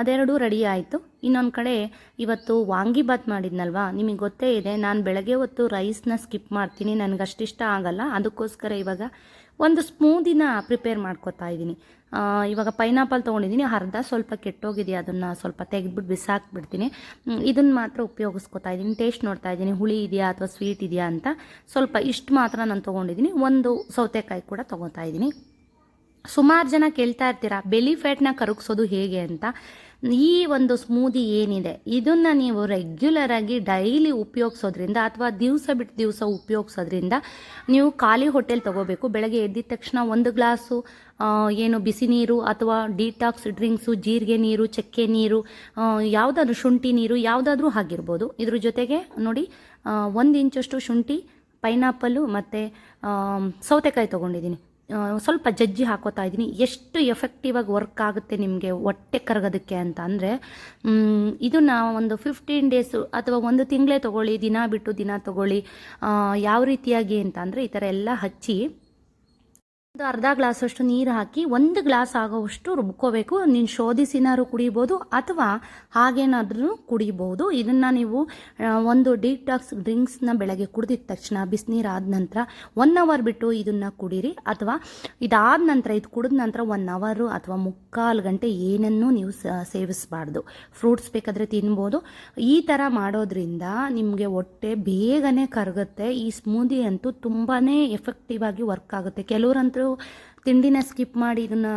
ಅದೆರಡೂ ರೆಡಿ ಆಯಿತು. ಇನ್ನೊಂದು ಕಡೆ ಇವತ್ತು ವಾಂಗಿಬಾತ್ ಮಾಡಿದ್ನಲ್ವಾ? ನಿಮಗೆ ಗೊತ್ತೇ ಇದೆ, ನಾನು ಬೆಳಗ್ಗೆ ಹೊತ್ತು ರೈಸ್ನ ಸ್ಕಿಪ್ ಮಾಡ್ತೀನಿ ನನಗೆ ಅಷ್ಟಿಷ್ಟ ಆಗಲ್ಲ. ಅದಕ್ಕೋಸ್ಕರ ಇವಾಗ ಒಂದು ಸ್ಮೂದಿನ ಪ್ರಿಪೇರ್ ಮಾಡ್ಕೋತಾ ಇದ್ದೀನಿ. ಇವಾಗ ಪೈನಾಪಲ್ ತೊಗೊಂಡಿದ್ದೀನಿ, ಅರ್ಧ ಸ್ವಲ್ಪ ಕೆಟ್ಟೋಗಿದೆ, ಅದನ್ನು ಸ್ವಲ್ಪ ತೆಗೆದ್ಬಿಟ್ಟು ಬಿಸಾಕ್ಬಿಡ್ತೀನಿ. ಇದನ್ನು ಮಾತ್ರ ಉಪಯೋಗಿಸ್ಕೊತಾ ಇದ್ದೀನಿ ಟೇಸ್ಟ್ ನೋಡ್ತಾ ಇದ್ದೀನಿ, ಹುಳಿ ಇದೆಯಾ ಅಥವಾ ಸ್ವೀಟ್ ಇದೆಯಾ ಅಂತ. ಸ್ವಲ್ಪ ಇಷ್ಟು ಮಾತ್ರ ನಾನು ತೊಗೊಂಡಿದ್ದೀನಿ, ಒಂದು ಸೌತೆಕಾಯಿ ಕೂಡ ತೊಗೋತಾ ಇದ್ದೀನಿ. ಸುಮಾರು ಜನ ಕೇಳ್ತಾ ಇರ್ತೀರ ಬೆಲಿ ಫ್ಯಾಟ್ನ ಕರಗಿಸೋದು ಹೇಗೆ ಅಂತ. ಈ ಒಂದು ಸ್ಮೂದಿ ಏನಿದೆ, ಇದನ್ನು ನೀವು ರೆಗ್ಯುಲರ್ ಆಗಿ ಡೈಲಿ ಉಪಯೋಗಿಸೋದ್ರಿಂದ ಅಥವಾ ದಿವಸ ಬಿಟ್ಟು ದಿವಸ ಉಪಯೋಗಿಸೋದ್ರಿಂದ ನೀವು ಖಾಲಿ ಹೋಟೆಲ್ ತಗೋಬೇಕು. ಬೆಳಗ್ಗೆ ಎದ್ದಿದ ತಕ್ಷಣ ಒಂದು ಗ್ಲಾಸು ಏನು ಬಿಸಿ ನೀರು ಅಥವಾ ಡಿಟಾಕ್ಸ್ ಡ್ರಿಂಕ್ಸು ಜೀರಿಗೆ ನೀರು, ಚಕ್ಕೆ ನೀರು ಯಾವುದಾದ್ರೂ ಶುಂಠಿ ನೀರು, ಯಾವುದಾದ್ರೂ ಆಗಿರ್ಬೋದು. ಇದ್ರ ಜೊತೆಗೆ ನೋಡಿ ಒಂದು ಇಂಚಷ್ಟು ಶುಂಠಿ ಪೈನಾಪಲ್ಲು ಮತ್ತು ಸೌತೆಕಾಯಿ ತೊಗೊಂಡಿದ್ದೀನಿ. ಸ್ವಲ್ಪ ಜಜ್ಜಿ ಹಾಕೋತಾ ಇದ್ದೀನಿ. ಎಷ್ಟು ಎಫೆಕ್ಟಿವ್ ಆಗಿ ವರ್ಕ್ ಆಗುತ್ತೆ ನಿಮಗೆ ಹೊಟ್ಟೆ ಕರಗೋದಕ್ಕೆ ಅಂತ ಅಂದರೆ ಇದನ್ನು ಒಂದು ಫಿಫ್ಟೀನ್ ಡೇಸು ಅಥವಾ ಒಂದು ತಿಂಗಳೇ ತೊಗೊಳ್ಳಿ, ದಿನ ಬಿಟ್ಟು ದಿನ ತೊಗೊಳ್ಳಿ ಯಾವ ರೀತಿಯಾಗಿ ಅಂತ ಅಂದರೆ ಈ ಥರ ಎಲ್ಲ ಹಚ್ಚಿ ಒಂದು ಅರ್ಧ ಗ್ಲಾಸಷ್ಟು ನೀರು ಹಾಕಿ ಒಂದು ಗ್ಲಾಸ್ ಆಗೋವಷ್ಟು ರುಬ್ಕೋಬೇಕು. ನೀನು ಶೋಧಿಸಿನಾರು ಕುಡಿಬೋದು ಅಥವಾ ಹಾಗೇನಾದರೂ ಕುಡಿಬೋದು. ಇದನ್ನು ನೀವು ಒಂದು ಡಿಟಾಕ್ಸ್ ಡ್ರಿಂಕ್ಸ್ನ ಬೆಳಗ್ಗೆ ಕುಡಿದಿದ ತಕ್ಷಣ ಬಿಸಿನೀರು ಆದ ನಂತರ ಒನ್ ಅವರ್ ಬಿಟ್ಟು ಇದನ್ನು ಕುಡೀರಿ. ಅಥವಾ ಇದಾದ ನಂತರ, ಇದು ಕುಡಿದ ನಂತರ ಒನ್ ಅವರು ಅಥವಾ ಮುಕ್ಕಾಲು ಗಂಟೆ ಏನನ್ನೂ ನೀವು ಸೇವಿಸಬಾರ್ದು. ಫ್ರೂಟ್ಸ್ ಬೇಕಾದರೆ ತಿನ್ಬೋದು. ಈ ಥರ ಮಾಡೋದ್ರಿಂದ ನಿಮಗೆ ಹೊಟ್ಟೆ ಬೇಗನೆ ಕರಗುತ್ತೆ. ಈ ಸ್ಮೂದಿ ಅಂತೂ ತುಂಬಾ ಎಫೆಕ್ಟಿವ್ ಆಗಿ ವರ್ಕ್ ಆಗುತ್ತೆ. ಕೆಲವರಂತೂ ತಿಂಡಿನ ಸ್ಕಿಪ್ ಮಾಡಿ ಇದನ್ನು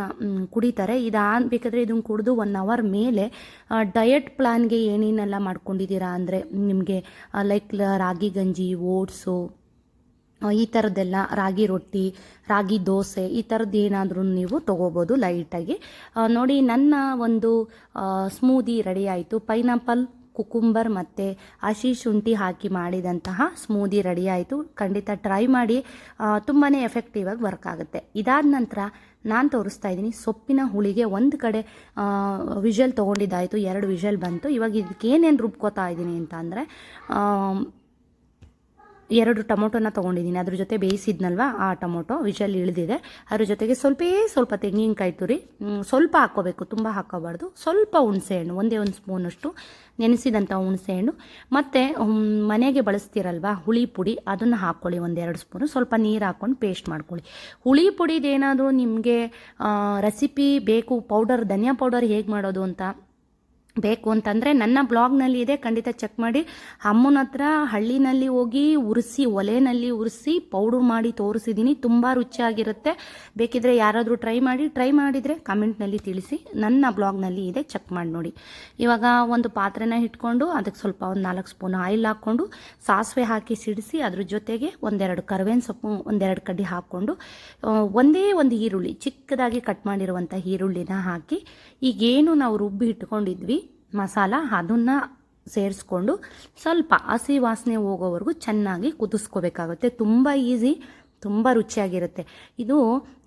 ಕುಡಿತಾರೆ ಇದಾದ ಬೇಕಾದರೆ ಇದನ್ನು ಕುಡಿದು ಒನ್ ಅವರ್ ಮೇಲೆ ಡಯಟ್ ಪ್ಲಾನ್ಗೆ ಏನೇನೆಲ್ಲ ಮಾಡ್ಕೊಂಡಿದ್ದೀರಾ ಅಂದರೆ, ನಿಮಗೆ ಲೈಕ್ ರಾಗಿ, ಗಂಜಿ, ಓಟ್ಸು ಈ ಥರದ್ದೆಲ್ಲ ರಾಗಿ ರೊಟ್ಟಿ, ರಾಗಿ ದೋಸೆ, ಈ ಥರದ್ದು ಏನಾದರೂ ನೀವು ತೊಗೋಬೋದು ಲೈಟಾಗಿ ನೋಡಿ ನನ್ನ ಒಂದು ಸ್ಮೂದಿ ರೆಡಿ ಆಯಿತು. ಪೈನಾಪಲ್ ಕುಕುಂಬರ್ ಮತ್ತು ಹಸಿ ಶುಂಠಿ ಹಾಕಿ ಮಾಡಿದಂತಹ ಸ್ಮೂದಿ ರೆಡಿ ಆಯಿತು. ಖಂಡಿತ ಟ್ರೈ ಮಾಡಿ ತುಂಬಾ ಎಫೆಕ್ಟಿವ್ ಆಗಿ ವರ್ಕ್ ಆಗುತ್ತೆ. ಇದಾದ ನಂತರ ನಾನು ತೋರಿಸ್ತಾ ಇದ್ದೀನಿ, ಸೊಪ್ಪಿನ ಹುಳಿಗೆ ಒಂದು ಕಡೆ ವಿಷಲ್ ತೊಗೊಂಡಿದ್ದಾಯಿತು, ಎರಡು ವಿಷಲ್ ಬಂತು. ಇವಾಗ ಇದಕ್ಕೆ ಏನೇನು ರುಬ್ಕೋತಾ ಇದ್ದೀನಿ ಅಂತ ಅಂದರೆ ಎರಡು ಟೊಮೊಟೊನ ತೊಗೊಂಡಿದ್ದೀನಿ. ಅದ್ರ ಜೊತೆ ಬೇಯಿಸಿದ್ನಲ್ವ? ಆ ಟೊಮೊಟೊ ವಿಷಲ್ ಇಳಿದಿದೆ. ಅದ್ರ ಜೊತೆಗೆ ಸ್ವಲ್ಪೇ ಸ್ವಲ್ಪ ತೆಂಗಿನಕಾಯಿ ತುರಿ ಸ್ವಲ್ಪ ಹಾಕ್ಕೋಬೇಕು. ತುಂಬ ಹಾಕೋಬಾರ್ದು ಸ್ವಲ್ಪ ಹುಣಸೆಹಣ್ಣು ಒಂದೇ ಒಂದು ಸ್ಪೂನಷ್ಟು ನೆನೆಸಿದಂಥ ಹುಣಸೆಹಣ್ಣು ಮತ್ತು ಮನೆಗೆ ಬಳಸ್ತೀರಲ್ವ, ಹುಳಿ ಪುಡಿ, ಅದನ್ನು ಹಾಕ್ಕೊಳ್ಳಿ ಒಂದೆರಡು ಸ್ಪೂನು. ಸ್ವಲ್ಪ ನೀರು ಹಾಕ್ಕೊಂಡು ಪೇಸ್ಟ್ ಮಾಡ್ಕೊಳ್ಳಿ. ಹುಳಿ ಪುಡಿದೇನಾದರೂ ನಿಮಗೆ ರೆಸಿಪಿ ಬೇಕು, ಪೌಡರ್, ಧನಿಯಾ ಪೌಡರ್ ಹೇಗೆ ಮಾಡೋದು ಅಂತ ಬೇಕು ಅಂತಂದರೆ ನನ್ನ ಬ್ಲಾಗ್ನಲ್ಲಿ ಇದೆ, ಖಂಡಿತ ಚೆಕ್ ಮಾಡಿ. ಅಮ್ಮನ ಹತ್ರ ಹಳ್ಳಿನಲ್ಲಿ ಹೋಗಿ ಉರಿಸಿ, ಒಲೆನಲ್ಲಿ ಉರಿಸಿ ಪೌಡರ್ ಮಾಡಿ ತೋರಿಸಿದ್ದೀನಿ ತುಂಬ ರುಚಿಯಾಗಿರುತ್ತೆ. ಬೇಕಿದ್ರೆ ಯಾರಾದರೂ ಟ್ರೈ ಮಾಡಿ ಟ್ರೈ ಮಾಡಿದರೆ ಕಮೆಂಟ್ನಲ್ಲಿ ತಿಳಿಸಿ. ನನ್ನ ಬ್ಲಾಗ್ನಲ್ಲಿ ಇದೆ ಚೆಕ್ ಮಾಡಿ ನೋಡಿ. ಇವಾಗ ಒಂದು ಪಾತ್ರೆನ ಇಟ್ಕೊಂಡು ಅದಕ್ಕೆ ಸ್ವಲ್ಪ ಒಂದು ನಾಲ್ಕು ಸ್ಪೂನ್ ಆಯಿಲ್ ಹಾಕ್ಕೊಂಡು ಸಾಸಿವೆ ಹಾಕಿ ಸಿಡಿಸಿ ಅದ್ರ ಜೊತೆಗೆ ಒಂದೆರಡು ಕರಿಬೇವಿನ ಸೊಪ್ಪು, ಒಂದೆರಡು ಕಡ್ಡಿ ಹಾಕ್ಕೊಂಡು ಒಂದೇ ಒಂದು ಈರುಳ್ಳಿ, ಚಿಕ್ಕದಾಗಿ ಕಟ್ ಮಾಡಿರುವಂಥ ಈರುಳ್ಳಿನ ಹಾಕಿ ಈಗೇನು ನಾವು ರುಬ್ಬಿ ಇಟ್ಕೊಂಡಿದ್ವಿ ಮಸಾಲ ಅದನ್ನು ಸೇರಿಸ್ಕೊಂಡು ಸ್ವಲ್ಪ ಹಸಿ ವಾಸನೆ ಹೋಗೋವರೆಗೂ ಚೆನ್ನಾಗಿ ಕುದಿಸ್ಕೋಬೇಕಾಗುತ್ತೆ. ತುಂಬ ಈಸಿ ತುಂಬ ರುಚಿಯಾಗಿರುತ್ತೆ. ಇದು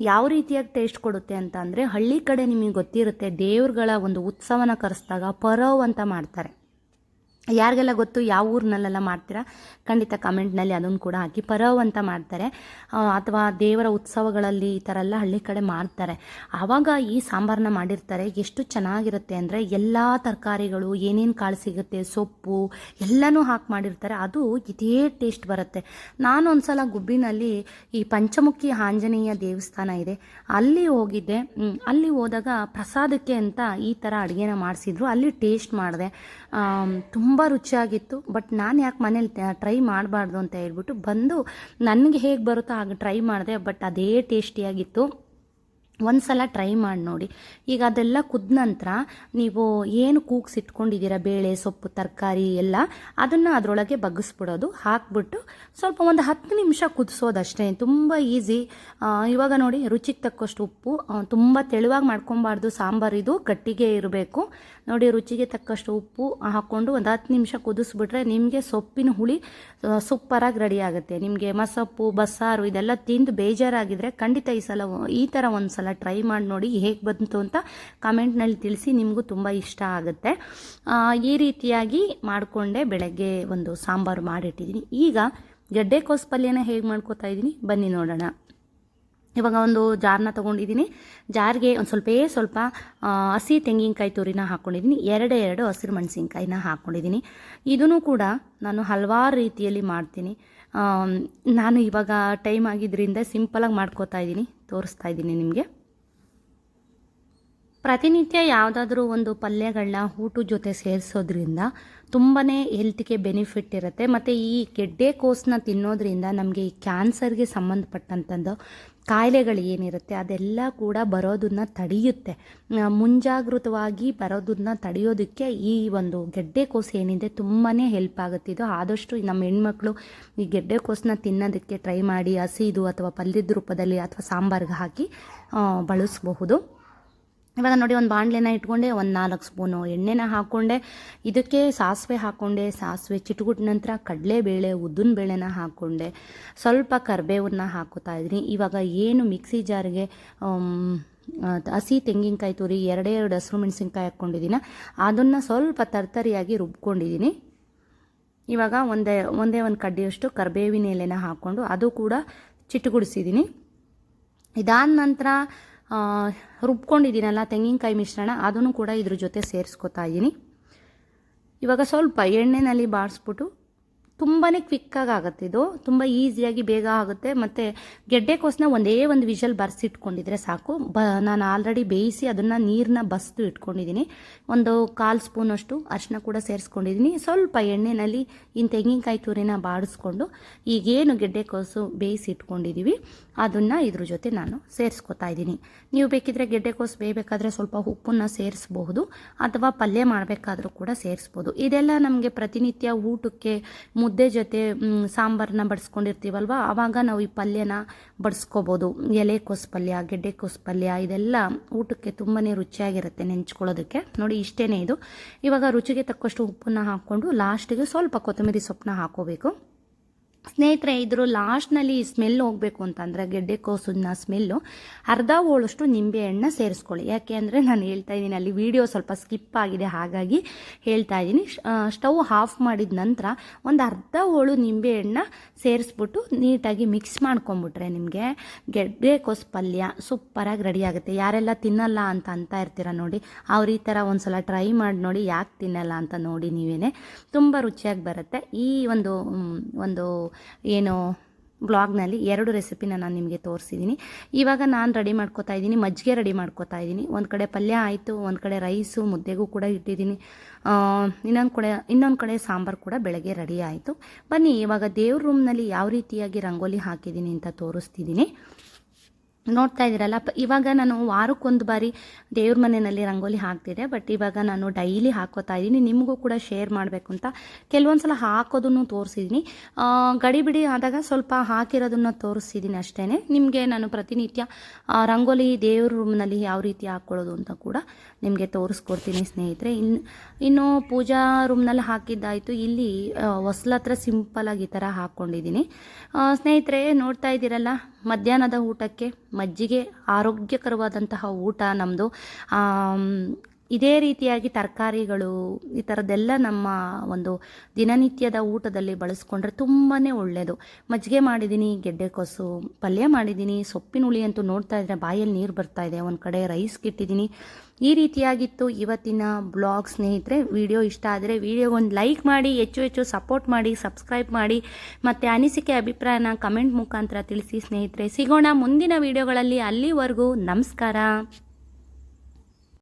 ಯಾವ ರೀತಿಯಾಗಿ ಟೇಸ್ಟ್ ಕೊಡುತ್ತೆ ಅಂತ ಅಂದರೆ ಹಳ್ಳಿ ಕಡೆ ನಿಮಗೆ ಗೊತ್ತಿರುತ್ತೆ, ದೇವ್ರುಗಳ ಒಂದು ಉತ್ಸವನ ಕರೆಸಿದಾಗ ಪರವ್ ಅಂತ ಮಾಡ್ತಾರೆ. ಯಾರಿಗೆಲ್ಲ ಗೊತ್ತು ಯಾವ ಊರಿನಲ್ಲೆಲ್ಲ ಮಾಡ್ತೀರಾ, ಖಂಡಿತ ಕಮೆಂಟ್ನಲ್ಲಿ ಅದನ್ನು ಕೂಡ ಹಾಕಿ. ಪರವ್ ಅಂತ ಮಾಡ್ತಾರೆ. ಅಥವಾ ದೇವರ ಉತ್ಸವಗಳಲ್ಲಿ ಈ ಥರ ಎಲ್ಲ ಹಳ್ಳಿ ಕಡೆ ಮಾಡ್ತಾರೆ. ಆವಾಗ ಈ ಸಾಂಬಾರನ್ನ ಮಾಡಿರ್ತಾರೆ. ಎಷ್ಟು ಚೆನ್ನಾಗಿರುತ್ತೆ ಅಂದರೆ ಎಲ್ಲ ತರಕಾರಿಗಳು, ಏನೇನು ಕಾಳು ಸಿಗುತ್ತೆ, ಸೊಪ್ಪು ಎಲ್ಲನೂ ಹಾಕಿ ಮಾಡಿರ್ತಾರೆ. ಅದು ಇದೇ ಟೇಸ್ಟ್ ಬರುತ್ತೆ. ನಾನು ಒಂದ್ಸಲ ಗುಬ್ಬಿನಲ್ಲಿ ಈ ಪಂಚಮುಖಿ ಆಂಜನೇಯ ದೇವಸ್ಥಾನ ಇದೆ. ಅಲ್ಲಿ ಹೋಗಿದ್ದೆ. ಅಲ್ಲಿ ಹೋದಾಗ ಪ್ರಸಾದಕ್ಕೆ ಅಂತ ಈ ಥರ ಅಡುಗೆನ ಮಾಡಿಸಿದ್ರು. ಅಲ್ಲಿ ಟೇಸ್ಟ್ ಮಾಡಿದೆ. ತುಂಬ ರುಚಿಯಾಗಿತ್ತು. ಬಟ್ ನಾನು ಯಾಕೆ ಮನೇಲಿ ಟ್ರೈ ಮಾಡಬಾರ್ದು ಅಂತ ಹೇಳ್ಬಿಟ್ಟು ಬಂದು ನನಗೆ ಹೇಗೆ ಬರುತ್ತೋ ಹಾಗೆ ಟ್ರೈ ಮಾಡಿದೆ. ಬಟ್ ಅದೇ ಟೇಸ್ಟಿಯಾಗಿತ್ತು ಒಂದು ಸಲ ಟ್ರೈ ಮಾಡಿ ನೋಡಿ. ಈಗ ಅದೆಲ್ಲ ಕುದ್ದ ನಂತರ ನೀವು ಏನು ಕೂಗ್ಸಿಟ್ಕೊಂಡಿದ್ದೀರ ಬೇಳೆ, ಸೊಪ್ಪು, ತರಕಾರಿ ಎಲ್ಲ ಅದನ್ನು ಅದರೊಳಗೆ ಬಗ್ಗಿಸ್ಬಿಡೋದು. ಹಾಕ್ಬಿಟ್ಟು ಸ್ವಲ್ಪ ಒಂದು ಹತ್ತು ನಿಮಿಷ ಕುದಿಸೋದಷ್ಟೇ. ತುಂಬ ಈಸಿ. ಇವಾಗ ನೋಡಿ ರುಚಿಗೆ ತಕ್ಕಷ್ಟು ಉಪ್ಪು ತುಂಬ ತೆಳುವಾಗಿ ಮಾಡ್ಕೊಬಾರ್ದು. ಸಾಂಬಾರು ಇದು ಗಟ್ಟಿಗೆ ಇರಬೇಕು. ನೋಡಿ ರುಚಿಗೆ ತಕ್ಕಷ್ಟು ಉಪ್ಪು ಹಾಕ್ಕೊಂಡು ಒಂದು ಹತ್ತು ನಿಮಿಷ ಕುದಿಸ್ಬಿಟ್ರೆ ನಿಮಗೆ ಸೊಪ್ಪಿನ ಹುಳಿ ಸೂಪರಾಗಿ ರೆಡಿ ಆಗುತ್ತೆ. ನಿಮಗೆ ಮಸೊಪ್ಪು ಬಸ್ಸಾರು ಇದೆಲ್ಲ ತಿಂದು ಬೇಜಾರಾಗಿದ್ದರೆ ಖಂಡಿತ ಈ ಸಲ ಈ ಥರ ಒಂದು ಸಲ ಟ್ರೈ ಮಾಡಿ ನೋಡಿ ಹೇಗೆ ಬಂತು ಅಂತ ಕಮೆಂಟ್ನಲ್ಲಿ ತಿಳಿಸಿ ನಿಮಗೂ ತುಂಬ ಇಷ್ಟ ಆಗುತ್ತೆ. ಈ ರೀತಿಯಾಗಿ ಮಾಡಿಕೊಂಡೆ ಬೆಳಗ್ಗೆ ಒಂದು ಸಾಂಬಾರು ಮಾಡಿಟ್ಟಿದ್ದೀನಿ ಈಗ ಗೆಡ್ಡೆಕೋಸು ಪಲ್ಯನ ಹೇಗೆ ಮಾಡ್ಕೋತಾ ಇದ್ದೀನಿ ಬನ್ನಿ ನೋಡೋಣ. ಇವಾಗ ಒಂದು ಜಾರ್ನ ತೊಗೊಂಡಿದ್ದೀನಿ ಜಾರ್ಗೆ ಒಂದು ಸ್ವಲ್ಪೇ ಸ್ವಲ್ಪ ಹಸಿ ತೆಂಗಿನಕಾಯಿ ತುರಿನ ಹಾಕ್ಕೊಂಡಿದ್ದೀನಿ ಎರಡು ಎರಡು ಹಸಿರು ಮೆಣಸಿನ್ಕಾಯಿನ ಹಾಕ್ಕೊಂಡಿದ್ದೀನಿ ಇದನ್ನು ಕೂಡ ನಾನು ಹಲವಾರು ರೀತಿಯಲ್ಲಿ ಮಾಡ್ತೀನಿ. ನಾನು ಇವಾಗ ಟೈಮ್ ಆಗಿದ್ದರಿಂದ ಸಿಂಪಲಾಗಿ ಮಾಡ್ಕೋತಾ ಇದ್ದೀನಿ ತೋರಿಸ್ತಾ ಇದ್ದೀನಿ ನಿಮಗೆ. ಪ್ರತಿನಿತ್ಯ ಯಾವುದಾದ್ರೂ ಒಂದು ಪಲ್ಯಗಳನ್ನ ಊಟದ ಜೊತೆ ಸೇರಿಸೋದ್ರಿಂದ ತುಂಬಾ ಹೆಲ್ತ್ಗೆ ಬೆನಿಫಿಟ್ ಇರುತ್ತೆ. ಮತ್ತು ಈ ಗೆಡ್ಡೆಕೋಸನ್ನ ತಿನ್ನೋದ್ರಿಂದ ನಮಗೆ ಈ ಕ್ಯಾನ್ಸರ್ಗೆ ಸಂಬಂಧಪಟ್ಟಂಥದ್ದು ಕಾಯಿಲೆಗಳು ಏನಿರುತ್ತೆ, ಅದೆಲ್ಲ ಕೂಡ ಬರೋದನ್ನ ತಡೆಯುತ್ತೆ. ಮುಂಜಾಗೃತವಾಗಿ ಬರೋದನ್ನ ತಡೆಯೋದಕ್ಕೆ ಈ ಒಂದು ಗೆಡ್ಡೆಕೋಸು ಏನಿದೆ ತುಂಬಾ ಹೆಲ್ಪ್ ಆಗುತ್ತೆ. ಇದು ಆದಷ್ಟು ನಮ್ಮ ಹೆಣ್ಮಕ್ಳು ಈ ಗೆಡ್ಡೆಕೋಸನ್ನ ತಿನ್ನೋದಕ್ಕೆ ಟ್ರೈ ಮಾಡಿ ಹಸಿದು ಅಥವಾ ಪಲ್ಯದ ರೂಪದಲ್ಲಿ ಅಥವಾ ಸಾಂಬಾರ್ಗೆ ಹಾಕಿ ಬಳಸಬಹುದು. ಇವಾಗ ನೋಡಿ ಒಂದು ಬಾಣಲೆನ ಇಟ್ಕೊಂಡೆ, ಒಂದು ನಾಲ್ಕು ಸ್ಪೂನು ಎಣ್ಣೆನ ಹಾಕ್ಕೊಂಡೆ ಇದಕ್ಕೆ ಸಾಸಿವೆ ಹಾಕ್ಕೊಂಡೆ ಸಾಸಿವೆ ಚಿಟುಗುಟ್ ನಂತರ ಕಡಲೆಬೇಳೆ, ಉದ್ದಿನ ಬೇಳೆನ ಹಾಕ್ಕೊಂಡೆ ಸ್ವಲ್ಪ ಕರಿಬೇವನ್ನ ಹಾಕೋತಾ ಇದ್ದೀನಿ ಇವಾಗ ಏನು ಮಿಕ್ಸಿ ಜಾರ್ಗೆ ಹಸಿ ತೆಂಗಿನಕಾಯಿ ತುರಿ, ಎರಡೇ ಎರಡು ಹಸಿರು ಮೆಣಸಿನ್ಕಾಯಿ ಹಾಕ್ಕೊಂಡಿದ್ದೀನ ಅದನ್ನು ಸ್ವಲ್ಪ ತರ್ತರಿಯಾಗಿ ರುಬ್ಕೊಂಡಿದ್ದೀನಿ ಇವಾಗ ಒಂದೇ ಒಂದೇ ಒಂದು ಕಡ್ಡಿಯಷ್ಟು ಕರಿಬೇವಿನ ಎಲೆನ ಹಾಕ್ಕೊಂಡು ಅದು ಕೂಡ ಚಿಟುಗುಡಿಸಿದ್ದೀನಿ ಇದಾದ ನಂತರ ರುಬ್ಕೊಂಡಿದ್ದೀನಲ್ಲ ತೆಂಗಿನಕಾಯಿ ಮಿಶ್ರಣ, ಅದನ್ನು ಕೂಡ ಇದ್ರ ಜೊತೆ ಸೇರಿಸ್ಕೊತಾ ಇದ್ದೀನಿ. ಇವಾಗ ಸ್ವಲ್ಪ ಎಣ್ಣೆನಲ್ಲಿ ಬಾಡಿಸ್ಬಿಟ್ಟು ತುಂಬಾ ಕ್ವಿಕ್ಕಾಗಿ ಆಗುತ್ತೆ ಇದು. ತುಂಬ ಈಸಿಯಾಗಿ ಬೇಗ ಆಗುತ್ತೆ. ಮತ್ತು ಗೆಡ್ಡೆಕೋಸನ್ನ ಒಂದೇ ಒಂದು ವಿಷಲ್ ಬರ್ಸಿಟ್ಕೊಂಡಿದ್ರೆ ಸಾಕು. ಬ, ನಾನು ಆಲ್ರೆಡಿ ಬೇಯಿಸಿ ಅದನ್ನು ನೀರನ್ನ ಬಸ್ದು ಇಟ್ಕೊಂಡಿದ್ದೀನಿ. ಒಂದು ಕಾಲು ಸ್ಪೂನಷ್ಟು ಅರಿಶಿನ ಕೂಡ ಸೇರಿಸ್ಕೊಂಡಿದ್ದೀನಿ. ಸ್ವಲ್ಪ ಎಣ್ಣೆನಲ್ಲಿ ಇನ್ನು ತೆಂಗಿನಕಾಯಿ ತುರಿನ ಬಾಡಿಸ್ಕೊಂಡು ಈಗೇನು ಗೆಡ್ಡೆಕೋಸು ಬೇಯಿಸಿ ಇಟ್ಕೊಂಡಿದ್ದೀವಿ ಅದನ್ನು ಇದ್ರ ಜೊತೆ ನಾನು ಸೇರಿಸ್ಕೊತಾ ಇದ್ದೀನಿ. ನೀವು ಬೇಕಿದ್ರೆ ಗೆಡ್ಡೆಕೋಸು ಬೇಯಬೇಕಾದ್ರೆ ಸ್ವಲ್ಪ ಉಪ್ಪನ್ನು ಸೇರಿಸ್ಬಹುದು, ಅಥವಾ ಪಲ್ಯ ಮಾಡಬೇಕಾದ್ರೂ ಕೂಡ ಸೇರಿಸ್ಬೋದು ಇದೆಲ್ಲ ನಮಗೆ ಪ್ರತಿನಿತ್ಯ ಊಟಕ್ಕೆ, ಮುದ್ದೆ ಜೊತೆ ಸಾಂಬಾರನ್ನ ಬಡಿಸ್ಕೊಂಡಿರ್ತೀವಲ್ವ? ಆವಾಗ ನಾವು ಈ ಪಲ್ಯನ ಬಡಿಸ್ಕೋಬೋದು. ಎಲೆಕೋಸು ಪಲ್ಯ ಗೆಡ್ಡೆಕೋಸು ಪಲ್ಯ, ಇದೆಲ್ಲ ಊಟಕ್ಕೆ ತುಂಬಾ ರುಚಿಯಾಗಿರುತ್ತೆ ನೆಂಚ್ಕೊಳ್ಳೋದಕ್ಕೆ. ನೋಡಿ ಇಷ್ಟೇ ಇದು. ಇವಾಗ ರುಚಿಗೆ ತಕ್ಕಷ್ಟು ಉಪ್ಪನ್ನು ಹಾಕ್ಕೊಂಡು ಲಾಸ್ಟಿಗೆ ಸ್ವಲ್ಪ ಕೊತ್ತಂಬರಿ ಸೊಪ್ಪನ್ನ ಹಾಕೋಬೇಕು ಸ್ನೇಹಿತರೆ, ಇದ್ರ ಲಾಸ್ಟ್ನಲ್ಲಿ ಸ್ಮೆಲ್ ಹೋಗಬೇಕು ಅಂತಂದರೆ ಗೆಡ್ಡೆಕೋಸನ್ನ ಸ್ಮೆಲ್ಲು ಅರ್ಧ ಹೋಳಷ್ಟು ನಿಂಬೆ ಹಣ್ಣ ಸೇರಿಸ್ಕೊಳ್ಳಿ. ಯಾಕೆ ಅಂದರೆ ನಾನು ಹೇಳ್ತಾ ಇದ್ದೀನಿ, ಅಲ್ಲಿ ವಿಡಿಯೋ ಸ್ವಲ್ಪ ಸ್ಕಿಪ್ ಆಗಿದೆ, ಹಾಗಾಗಿ ಹೇಳ್ತಾ ಇದ್ದೀನಿ. ಸ್ಟವ್ ಆಫ್ ಮಾಡಿದ ನಂತರ ಒಂದು ಅರ್ಧ ಹೋಳು ನಿಂಬೆ ಹಣ್ಣ ಸೇರಿಸ್ಬಿಟ್ಟು ನೀಟಾಗಿ ಮಿಕ್ಸ್ ಮಾಡ್ಕೊಂಬಿಟ್ರೆ ನಿಮಗೆ ಗೆಡ್ಡೆಕೋಸು ಪಲ್ಯ ಸೂಪರಾಗಿ ರೆಡಿ ಆಗುತ್ತೆ. ಯಾರೆಲ್ಲ ತಿನ್ನಲ್ಲ ಅಂತ ಅಂತ ಇರ್ತೀರ ನೋಡಿ, ಅವ್ರು ಈ ಥರ ಒಂದು ಸಲ ಟ್ರೈ ಮಾಡಿ ನೋಡಿ ಯಾಕೆ ತಿನ್ನಲ್ಲ ಅಂತ ನೋಡಿ ನೀವೇ ತುಂಬ ರುಚಿಯಾಗಿ ಬರುತ್ತೆ. ಈ ಒಂದು ಒಂದು, ಏನು ಬ್ಲಾಗ್ನಲ್ಲಿ ಎರಡು ರೆಸಿಪಿನ ನಾನು ನಿಮಗೆ ತೋರಿಸಿದ್ದೀನಿ ಇವಾಗ ನಾನು ರೆಡಿ ಮಾಡ್ಕೋತಾ ಇದ್ದೀನಿ ಮಜ್ಜಿಗೆ ರೆಡಿ ಮಾಡ್ಕೋತಾ ಇದ್ದೀನಿ ಒಂದು ಕಡೆ ಪಲ್ಯ ಆಯಿತು, ಒಂದು ಕಡೆ ರೈಸು, ಮುದ್ದೆಗೂ ಕೂಡ ಇಟ್ಟಿದ್ದೀನಿ ಇನ್ನೊಂದು ಕಡೆ ಇನ್ನೊಂದು ಕಡೆ ಸಾಂಬಾರು ಕೂಡ ಬೆಳಗ್ಗೆ ರೆಡಿ ಆಯಿತು. ಬನ್ನಿ, ಇವಾಗ ದೇವ್ರ ರೂಮ್ನಲ್ಲಿ ಯಾವ ರೀತಿಯಾಗಿ ರಂಗೋಲಿ ಹಾಕಿದ್ದೀನಿ ಅಂತ ತೋರಿಸ್ತಿದ್ದೀನಿ ನೋಡ್ತಾ ಇದ್ದೀರಲ್ಲ ಇವಾಗ ನಾನು ವಾರಕ್ಕೊಂದು ಬಾರಿ ದೇವ್ರ ಮನೆಯಲ್ಲಿ ರಂಗೋಲಿ ಹಾಕ್ತಿದ್ದೆ, ಬಟ್ ಇವಾಗ ನಾನು ಡೈಲಿ ಹಾಕೋತಾ ಇದ್ದೀನಿ. ನಿಮಗೂ ಕೂಡ ಶೇರ್ ಮಾಡಬೇಕು ಅಂತ ಕೆಲವೊಂದು ಸಲ ಹಾಕೋದನ್ನು ತೋರಿಸಿದ್ದೀನಿ. ಗಡಿಬಿಡಿ ಆದಾಗ ಸ್ವಲ್ಪ ಹಾಕಿರೋದನ್ನು ತೋರಿಸಿದ್ದೀನಿ ಅಷ್ಟೇ ನಿಮಗೆ ನಾನು ಪ್ರತಿನಿತ್ಯ ರಂಗೋಲಿ ದೇವ್ರ ರೂಮ್ನಲ್ಲಿ ಯಾವ ರೀತಿ ಹಾಕ್ಕೊಳ್ಳೋದು ಅಂತ ಕೂಡ ನಿಮಗೆ ತೋರಿಸ್ಕೊಡ್ತೀನಿ ಸ್ನೇಹಿತರೆ. ಇನ್ನು ಇನ್ನು ಪೂಜಾ ರೂಮ್ನಲ್ಲಿ ಹಾಕಿದ್ದಾಯಿತು. ಇಲ್ಲಿ ಹೊಸ್ಲ ಹತ್ರ ಸಿಂಪಲಾಗಿ ಈ ಥರ ಹಾಕ್ಕೊಂಡಿದ್ದೀನಿ. ಸ್ನೇಹಿತರೆ, ನೋಡ್ತಾ ಇದ್ದೀರಲ್ಲ ಮಧ್ಯಾಹ್ನದ ಊಟಕ್ಕೆ ಮಜ್ಜಿಗೆ ಆರೋಗ್ಯಕರವಾದಂತಹ ಊಟ ನಮ್ಮದು ಇದೇ ರೀತಿಯಾಗಿ ತರಕಾರಿಗಳು ಈ ಥರದ್ದೆಲ್ಲ ನಮ್ಮ ಒಂದು ದಿನನಿತ್ಯದ ಊಟದಲ್ಲಿ ಬಳಸ್ಕೊಂಡ್ರೆ ತುಂಬಾ ಒಳ್ಳೆಯದು ಮಜ್ಜಿಗೆ ಮಾಡಿದ್ದೀನಿ ಗೆಡ್ಡೆಕೋಸು ಪಲ್ಯ ಮಾಡಿದ್ದೀನಿ ಸೊಪ್ಪಿನ ಹುಳಿ ಅಂತೂ ನೋಡ್ತಾ ಇದ್ರೆ ಬಾಯಲ್ಲಿ ನೀರು ಬರ್ತಾ ಇದೆ. ಒಂದು ಕಡೆ ರೈಸ್ ಕಿಟ್ಟಿದ್ದೀನಿ ಈ ರೀತಿಯಾಗಿತ್ತು ಇವತ್ತಿನ ಬ್ಲಾಗ್ ಸ್ನೇಹಿತರೆ. ವಿಡಿಯೋ ಇಷ್ಟ ಆದರೆ ವಿಡಿಯೋಗೊಂದು ಲೈಕ್ ಮಾಡಿ, ಹೆಚ್ಚು ಹೆಚ್ಚು ಸಪೋರ್ಟ್ ಮಾಡಿ ಸಬ್ಸ್ಕ್ರೈಬ್ ಮಾಡಿ. ಮತ್ತು ಅನಿಸಿಕೆ ಅಭಿಪ್ರಾಯನ ಕಮೆಂಟ್ ಮುಖಾಂತರ ತಿಳಿಸಿ ಸ್ನೇಹಿತರೆ. ಸಿಗೋಣ ಮುಂದಿನ ವಿಡಿಯೋಗಳಲ್ಲಿ. ಅಲ್ಲಿವರೆಗೂ ನಮಸ್ಕಾರ.